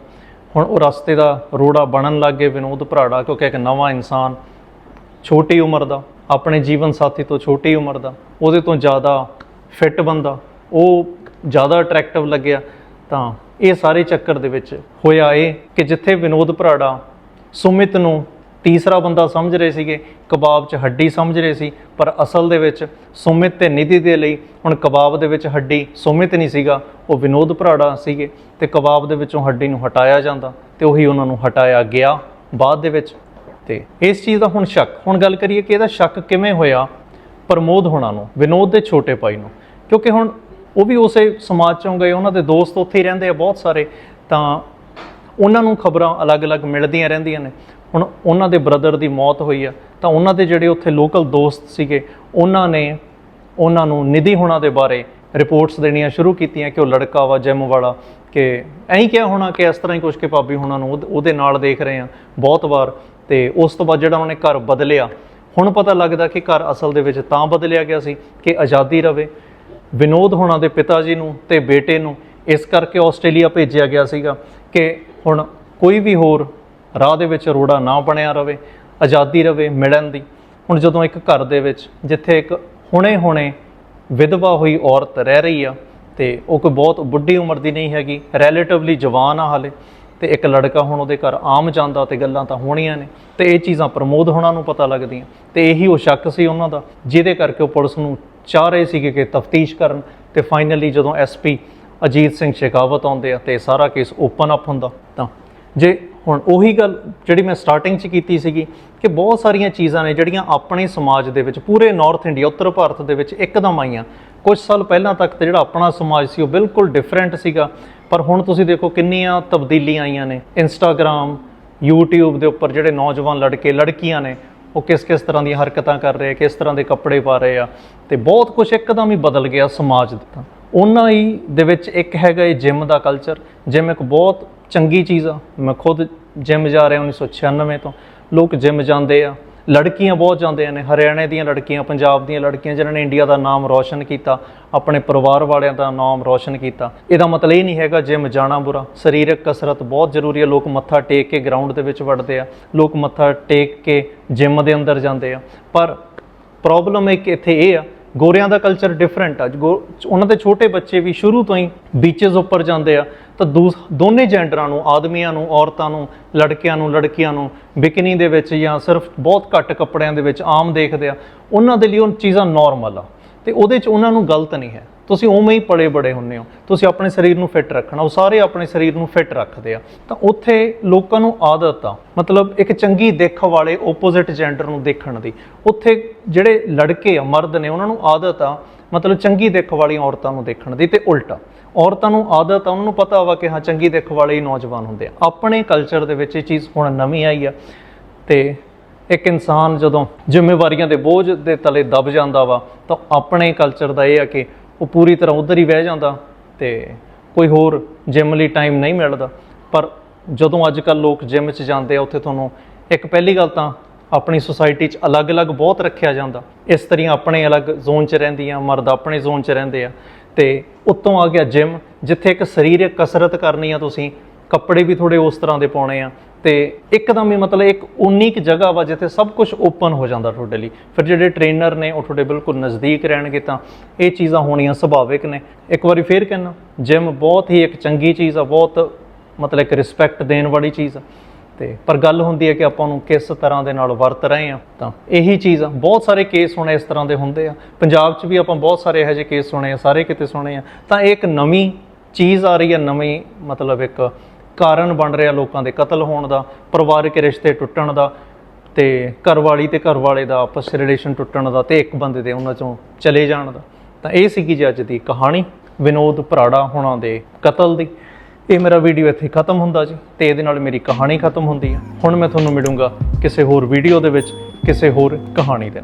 ਹੁਣ ਉਹ ਰਸਤੇ ਦਾ ਰੋੜਾ ਬਣਨ ਲੱਗ ਗਏ ਵਿਨੋਦ ਭਰਾੜਾ, ਕਿਉਂਕਿ ਇੱਕ ਨਵਾਂ ਇਨਸਾਨ, ਛੋਟੀ ਉਮਰ ਦਾ, ਆਪਣੇ ਜੀਵਨ ਸਾਥੀ ਤੋਂ ਛੋਟੀ ਉਮਰ ਦਾ, ਉਹਦੇ ਤੋਂ ਜ਼ਿਆਦਾ ਫਿੱਟ ਬੰਦਾ, ਉਹ ਜ਼ਿਆਦਾ ਅਟਰੈਕਟਿਵ ਲੱਗਿਆ, ਤਾਂ ਇਹ ਸਾਰੇ ਚੱਕਰ ਦੇ ਵਿੱਚ ਹੋਇਆ ਇਹ ਕਿ ਜਿੱਥੇ ਵਿਨੋਦ ਭਰਾੜਾ ਸੁਮਿਤ ਨੂੰ ਤੀਸਰਾ ਬੰਦਾ ਸਮਝ ਰਹੇ ਸੀਗੇ, ਕਬਾਬ 'ਚ ਹੱਡੀ ਸਮਝ ਰਹੇ ਸੀ, ਪਰ ਅਸਲ ਦੇ ਵਿੱਚ ਸੁਮਿਤ ਤੇ ਨਿਧੀ ਦੇ ਲਈ ਹੁਣ ਕਬਾਬ ਦੇ ਵਿੱਚ ਹੱਡੀ ਸੁਮਿਤ ਨਹੀਂ ਸੀਗਾ, ਉਹ ਵਿਨੋਦ ਭਰਾੜਾ ਸੀਗੇ ਤੇ ਕਬਾਬ ਦੇ ਵਿੱਚੋਂ ਹੱਡੀ ਨੂੰ ਹਟਾਇਆ ਜਾਂਦਾ ਤੇ ਉਹੀ ਉਹਨਾਂ ਨੂੰ ਹਟਾਇਆ ਗਿਆ ਬਾਅਦ ਦੇ ਵਿੱਚ। ਤੇ ਇਸ ਚੀਜ਼ ਦਾ ਹੁਣ ਸ਼ੱਕ, ਹੁਣ ਗੱਲ ਕਰੀਏ ਕਿ ਇਹਦਾ ਸ਼ੱਕ ਕਿਵੇਂ ਹੋਇਆ? ਪ੍ਰਮੋਦ ਹੋਣਾ ਨੂੰ, ਵਿਨੋਦ ਦੇ ਛੋਟੇ ਭਾਈ ਨੂੰ, ਕਿਉਂਕਿ ਹੁਣ ਉਹ ਵੀ ਉਸੇ ਸਮਾਜ ਚੋਂ ਗਏ, ਉਹਨਾਂ ਦੇ ਦੋਸਤ ਉੱਥੇ ਹੀ ਰਹਿੰਦੇ ਆ ਬਹੁਤ ਸਾਰੇ, ਤਾਂ ਉਹਨਾਂ ਨੂੰ ਖਬਰਾਂ ਅਲੱਗ-ਅਲੱਗ ਮਿਲਦੀਆਂ ਰਹਿੰਦੀਆਂ ਨੇ। ਹੁਣ ਉਹਨਾਂ ਦੇ ਬ੍ਰਦਰ ਦੀ ਮੌਤ ਹੋਈ ਆ, ਤਾਂ ਉਹਨਾਂ ਦੇ ਜਿਹੜੇ ਉੱਥੇ ਲੋਕਲ ਦੋਸਤ ਸੀਗੇ, ਉਹਨਾਂ ਨੇ ਉਹਨਾਂ ਨੂੰ ਨਿਧੀ ਹੋਣਾ ਦੇ ਬਾਰੇ ਰਿਪੋਰਟਸ ਦੇਣੀਆਂ ਸ਼ੁਰੂ ਕੀਤੀਆਂ ਕਿ ਉਹ ਲੜਕਾ ਵਾ ਜਿਮ ਵਾਲਾ, ਕਿ ਐਂ ਹੀ ਕਿਹਾ ਹੋਣਾ ਕਿ ਇਸ ਤਰ੍ਹਾਂ ਹੀ ਕੁਝ ਕਿ ਭਾਬੀ ਹੋਣਾ ਨੂੰ ਉਹਦੇ- ਉਹਦੇ ਨਾਲ ਦੇਖ ਰਹੇ ਆ ਬਹੁਤ ਵਾਰ, ਤੇ ਉਸ ਤੋਂ ਬਾਅਦ ਜਿਹੜਾ ਉਹਨੇ ਘਰ ਬਦਲਿਆ, ਹੁਣ ਪਤਾ ਲੱਗਦਾ ਕਿ ਘਰ ਅਸਲ ਦੇ ਵਿੱਚ ਤਾਂ ਬਦਲਿਆ ਗਿਆ ਸੀ ਕਿ ਆਜ਼ਾਦੀ ਰਵੇ। ਵਿਨੋਦ ਹੋਣਾ ਦੇ ਪਿਤਾ ਜੀ ਨੂੰ ਤੇ ਬੇਟੇ ਨੂੰ, ਇਸ ਕਰਕੇ ਆਸਟ੍ਰੇਲੀਆ ਭੇਜਿਆ ਗਿਆ ਸੀਗਾ ਕਿ ਹੁਣ ਕੋਈ ਵੀ ਹੋਰ ਰਾਹ ਦੇ ਵਿੱਚ ਰੋੜਾ ਨਾ ਬਣਿਆ ਰਵੇ, ਆਜ਼ਾਦੀ ਰਵੇ ਮਿਲਣ ਦੀ। ਹੁਣ ਜਦੋਂ ਇੱਕ ਘਰ ਦੇ ਵਿੱਚ, ਜਿੱਥੇ ਇੱਕ ਹੁਣੇ-ਹੁਣੇ ਵਿਧਵਾ ਹੋਈ ਔਰਤ ਰਹਿ ਰਹੀ ਆ, ਤੇ ਉਹ ਕੋਈ ਬਹੁਤ ਬੁੱਢੀ ਉਮਰ ਦੀ ਨਹੀਂ ਹੈਗੀ ਰਿਲੇਟਿਵਲੀ ਜਵਾਨ ਆ ਹਾਲੇ, ਤੇ ਇੱਕ ਲੜਕਾ ਹੁਣ ਉਹਦੇ ਘਰ ਆਮ ਜਾਂਦਾ ਤੇ ਗੱਲਾਂ ਤਾਂ ਹੋਣੀਆਂ ਨੇ, ਤੇ ਇਹ ਚੀਜ਼ਾਂ ਪ੍ਰਮੋਦ ਹੋਣਾ ਨੂੰ ਪਤਾ ਲੱਗਦੀਆਂ, ਤੇ ਇਹੀ ਉਹ ਸ਼ੱਕ ਸੀ ਉਹਨਾਂ ਦਾ, ਜਿਹਦੇ ਕਰਕੇ ਉਹ ਪੁਲਿਸ ਨੂੰ ਚਾਹ ਰਹੇ ਸੀਗੇ ਕਿ ਤਫਤੀਸ਼ ਕਰਨ ਤੇ ਫਾਈਨਲੀ ਜਦੋਂ ਐਸਪੀ ਅਜੀਤ ਸਿੰਘ ਸ਼ੇਖਾਵਤ ਆਉਂਦੇ ਆ ਤੇ ਸਾਰਾ ਕੇਸ ਓਪਨ ਅਪ ਹੁੰਦਾ, ਤਾਂ ਜੇ ਹੁਣ ਉਹੀ ਗੱਲ ਜਿਹੜੀ ਮੈਂ ਸਟਾਰਟਿੰਗ 'ਚ ਕੀਤੀ ਸੀਗੀ ਕਿ ਬਹੁਤ ਸਾਰੀਆਂ ਚੀਜ਼ਾਂ ਨੇ ਜਿਹੜੀਆਂ ਆਪਣੇ ਸਮਾਜ ਦੇ ਵਿੱਚ ਪੂਰੇ ਨਾਰਥ ਇੰਡੀਆ ਉੱਤਰ ਭਾਰਤ ਦੇ ਵਿੱਚ ਇੱਕਦਮ ਆਈਆਂ। ਕੁਝ ਸਾਲ ਪਹਿਲਾਂ ਤੱਕ ਤੇ ਜਿਹੜਾ ਆਪਣਾ ਸਮਾਜ ਸੀ ਉਹ ਬਿਲਕੁਲ ਡਿਫਰੈਂਟ ਸੀਗਾ। ਪਰ ਹੁਣ ਤੁਸੀਂ ਦੇਖੋ ਕਿੰਨੀਆਂ ਤਬਦੀਲੀਆਂ ਆਈਆਂ ਨੇ। ਇੰਸਟਾਗ੍ਰam YouTube ਦੇ ਉੱਪਰ ਜਿਹੜੇ ਨੌਜਵਾਨ ਲੜਕੇ, ਲੜਕੀਆਂ ਨੇ ਉਹ ਕਿਸ ਕਿਸ ਤਰ੍ਹਾਂ ਦੀਆਂ ਹਰਕਤਾਂ ਕਰ ਰਹੇ ਆ, ਕਿਸ ਤਰ੍ਹਾਂ ਦੇ ਕੱਪੜੇ ਪਾ ਰਹੇ ਆ। ਤੇ ਬਹੁਤ ਕੁਝ ਇੱਕਦਮ ਹੀ ਬਦਲ ਗਿਆ ਸਮਾਜ ਦਾ ਉਹਨਾਂ ਹੀ ਦੇ ਵਿੱਚ ਇੱਕ ਹੈਗਾ ਇਹ ਜਿਮ ਦਾ ਕਲਚਰ ਜਿਮ ਇੱਕ ਬਹੁਤ ਚੰਗੀ ਚੀਜ਼ ਆ। ਮੈਂ ਖੁਦ ਜਿਮ ਜਾ ਰਿਹਾ 1996 ਤੋਂ। ਲੋਕ ਜਿਮ ਜਾਂਦੇ ਆ। ਲੜਕੀਆਂ ਬਹੁਤ ਜਾਂਦੀਆਂ ਨੇ, ਹਰਿਆਣੇ ਦੀਆਂ ਲੜਕੀਆਂ, ਪੰਜਾਬ ਦੀਆਂ ਲੜਕੀਆਂ, ਜਿਨ੍ਹਾਂ ਨੇ ਇੰਡੀਆ ਦਾ ਨਾਮ ਰੌਸ਼ਨ ਕੀਤਾ, ਆਪਣੇ ਪਰਿਵਾਰ ਵਾਲਿਆਂ ਦਾ ਨਾਮ ਰੌਸ਼ਨ ਕੀਤਾ। ਇਹਦਾ ਮਤਲਬ ਇਹ ਨਹੀਂ ਹੈਗਾ ਜਿਮ ਜਾਣਾ ਬੁਰਾ। ਸਰੀਰਕ ਕਸਰਤ ਬਹੁਤ ਜ਼ਰੂਰੀ ਹੈ। ਲੋਕ ਮੱਥਾ ਟੇਕ ਕੇ ਗਰਾਊਂਡ ਦੇ ਵਿੱਚ ਵੜਦੇ ਆ। ਲੋਕ ਮੱਥਾ ਟੇਕ ਕੇ ਜਿਮ ਦੇ ਅੰਦਰ ਜਾਂਦੇ ਆ। ਪਰ ਪ੍ਰੋਬਲਮ ਇੱਕ ਇੱਥੇ ਇਹ ਆ, ਗੋਰਿਆਂ ਦਾ ਕਲਚਰ ਡਿਫਰੈਂਟ ਆ। ਗੋ- ਉਹਨਾਂ ਦੇ ਛੋਟੇ ਬੱਚੇ ਵੀ ਸ਼ੁਰੂ ਤੋਂ ਹੀ ਬੀਚਸ ਉੱਪਰ ਜਾਂਦੇ ਆ। ਤਾਂ ਦੂਸ- ਦੋਨੇ ਜੈਂਡਰਾਂ ਨੂੰ, ਆਦਮੀਆਂ ਨੂੰ, ਔਰਤਾਂ ਨੂੰ, ਲੜਕਿਆਂ ਨੂੰ, ਲੜਕੀਆਂ ਨੂੰ ਬਿਕਨੀ ਦੇ ਵਿੱਚ ਜਾਂ ਸਿਰਫ ਬਹੁਤ ਘੱਟ ਕੱਪੜਿਆਂ ਦੇ ਵਿੱਚ ਆਮ ਦੇਖਦੇ ਆ, ਉਹਨਾਂ ਦੇ ਲਈ ਉਹ ਚੀਜ਼ਾਂ ਨਾਰਮਲ ਆ। ਤੇ ਉਹਦੇ 'ਚ ਉਹਨਾਂ ਨੂੰ ਗਲਤ ਨਹੀਂ ਹੈ। ਤੁਸੀਂ ਉਵੇਂ ਹੀ ਪੜੇ ਬੜੇ ਹੁੰਨੇ ਹੋ। ਤੁਸੀਂ ਆਪਣੇ ਸਰੀਰ ਨੂੰ ਫਿੱਟ ਰੱਖਣਾ, ਉਹ ਸਾਰੇ ਆਪਣੇ ਸਰੀਰ ਨੂੰ ਫਿੱਟ ਰੱਖਦੇ ਆ। ਤਾਂ ਉੱਥੇ ਲੋਕਾਂ ਨੂੰ ਆਦਤ ਆ, ਮਤਲਬ ਇੱਕ ਚੰਗੀ ਦਿੱਖ ਵਾਲੇ ਆਪੋਜ਼ਿਟ ਜੈਂਡਰ ਨੂੰ ਦੇਖਣ ਦੀ। ਉੱਥੇ ਜਿਹੜੇ ਲੜਕੇ ਆ, ਮਰਦ ਨੇ, ਉਹਨਾਂ ਨੂੰ ਆਦਤ ਆ, ਮਤਲਬ ਚੰਗੀ ਦਿੱਖ ਵਾਲੀਆਂ ਔਰਤਾਂ ਨੂੰ ਦੇਖਣ ਦੀ ਤੇ ਉਲਟਾ। ਔਰਤਾਂ ਨੂੰ ਆਦਤ ਆ, ਉਹਨਾਂ ਨੂੰ ਪਤਾ ਵਾ ਕਿ ਹਾਂ, ਚੰਗੀ ਦਿੱਖ ਵਾਲੇ ਹੀ ਨੌਜਵਾਨ ਹੁੰਦੇ ਆ। ਆਪਣੇ ਕਲਚਰ ਦੇ ਵਿੱਚ ਇਹ ਚੀਜ਼ ਹੁਣ ਨਵੀਂ ਆਈ ਆ ਤੇ ਇੱਕ ਇਨਸਾਨ ਜਦੋਂ ਜ਼ਿੰਮੇਵਾਰੀਆਂ ਦੇ ਬੋਝ ਦੇ ਤਲੇ ਦਬ ਜਾਂਦਾ ਵਾ, ਤਾਂ ਆਪਣੇ ਕਲਚਰ ਦਾ ਇਹ ਆ ਕਿ ਉਹ ਪੂਰੀ ਤਰ੍ਹਾਂ ਉਧਰ ਹੀ ਬਹਿ ਜਾਂਦਾ ਤੇ ਕੋਈ ਹੋਰ ਜਿਮ ਲਈ ਟਾਈਮ ਨਹੀਂ ਮਿਲਦਾ। ਪਰ ਜਦੋਂ ਅੱਜ ਕੱਲ ਲੋਕ ਜਿਮ 'ਚ ਜਾਂਦੇ ਆ, ਉੱਥੇ ਤੁਹਾਨੂੰ ਇੱਕ ਪਹਿਲੀ ਗੱਲ ਤਾਂ ਆਪਣੀ ਸੁਸਾਇਟੀ 'ਚ ਅਲੱਗ-ਅਲੱਗ ਬਹੁਤ ਰੱਖਿਆ ਜਾਂਦਾ। ਇਸ ਇਸਤਰੀਆਂ ਆਪਣੇ ਅਲੱਗ ਜ਼ੋਨ 'ਚ ਰਹਿੰਦੀਆਂ, ਮਰਦ ਆਪਣੇ ਜ਼ੋਨ 'ਚ ਰਹਿੰਦੇ ਆ। ਤੇ ਉੱਤੋਂ ਆ ਗਿਆ ਜਿਮ, ਜਿੱਥੇ ਇੱਕ ਸਰੀਰਕ ਕਸਰਤ ਕਰਨੀ ਆ ਤੁਸੀਂ, ਕੱਪੜੇ ਵੀ ਥੋੜੇ ਉਸ ਤਰ੍ਹਾਂ ਦੇ ਪਾਉਣੇ ਆ, ਤੇ ਇੱਕਦਮ ਹੀ ਮਤਲਬ ਇੱਕ ਉਨੀ ਉਨੀਕ ਜਗ੍ਹਾ ਵਾ ਜਿੱਥੇ ਸਭ ਕੁਝ ਓਪਨ ਹੋ ਜਾਂਦਾ ਤੁਹਾਡੇ ਲਈ। ਫਿਰ ਜਿਹੜੇ ਟ੍ਰੇਨਰ ਨੇ, ਉਹ ਤੁਹਾਡੇ ਬਿਲਕੁਲ ਨਜ਼ਦੀਕ ਰਹਿਣਗੇ ਤਾਂ ਇਹ ਚੀਜ਼ਾਂ ਹੋਣੀਆਂ ਸੁਭਾਵਿਕ ਨੇ। ਇੱਕ ਵਾਰੀ ਫੇਰ ਕਹਿਣਾ ਜਿਮ ਬਹੁਤ ਹੀ ਇੱਕ ਚੰਗੀ ਚੀਜ਼ ਆ, ਬਹੁਤ ਮਤਲਬ ਇੱਕ ਰਿਸਪੈਕਟ ਦੇਣ ਵਾਲੀ ਚੀਜ਼ ਆ। ਤੇ। ਪਰ ਗੱਲ ਹੁੰਦੀ ਹੈ ਕਿ ਆਪਾਂ ਨੂੰ ਕਿਸ ਤਰ੍ਹਾਂ ਦੇ ਨਾਲ ਵਰਤ ਰਹੇ ਆ ਤਾਂ ਇਹੀ ਚੀਜ਼ ਆ। ਬਹੁਤ ਸਾਰੇ ਕੇਸ ਹੁਣ ਇਸ ਤਰ੍ਹਾਂ ਦੇ ਹੁੰਦੇ ਆ। ਪੰਜਾਬ 'ਚ ਵੀ ਆਪਾਂ ਬਹੁਤ ਸਾਰੇ ਇਹੋ ਜਿਹੇ ਕੇਸ ਸੁਣੇ ਆ, ਸਾਰੇ ਕਿਤੇ ਸੁਣੇ ਆ। ਤਾਂ ਇਹ ਇੱਕ ਨਵੀਂ ਚੀਜ਼ ਆ ਰਹੀ ਹੈ ਨਵੀਂ ਮਤਲਬ ਇੱਕ ਕਾਰਨ ਬਣ ਰਿਹਾ ਲੋਕਾਂ ਦੇ ਕਤਲ ਹੋਣ ਦਾ, ਪਰਿਵਾਰਕ ਰਿਸ਼ਤੇ ਟੁੱਟਣ ਦਾ ਤੇ ਘਰਵਾਲੀ ਤੇ ਘਰਵਾਲੇ ਦਾ ਆਪਸ ਰਿਲੇਸ਼ਨ ਟੁੱਟਣ ਦਾ ਤੇ ਇੱਕ ਬੰਦੇ ਦੇ ਉਹਨਾਂ ਚੋਂ ਚਲੇ ਜਾਣ ਦਾ। ਤਾਂ ਇਹ ਸੀਗੀ ਜੀ ਅੱਜ ਦੀ ਕਹਾਣੀ। ਵਿਨੋਦ ਭਰਾੜਾ ਹੋਣਾ ਦੇ ਕਤਲ ਦੀ। ਇਹ ਮੇਰਾ ਵੀਡੀਓ ਇੱਥੇ ਖਤਮ ਹੁੰਦਾ ਜੀ ਤੇ ਇਹਦੇ ਨਾਲ ਮੇਰੀ ਕਹਾਣੀ ਖਤਮ ਹੁੰਦੀ ਹੈ। ਹੁਣ ਮੈਂ ਤੁਹਾਨੂੰ ਮਿਲੂੰਗਾ ਕਿਸੇ ਹੋਰ ਵੀਡੀਓ ਦੇ ਵਿੱਚ, ਕਿਸੇ ਹੋਰ ਕਹਾਣੀ ਦੇ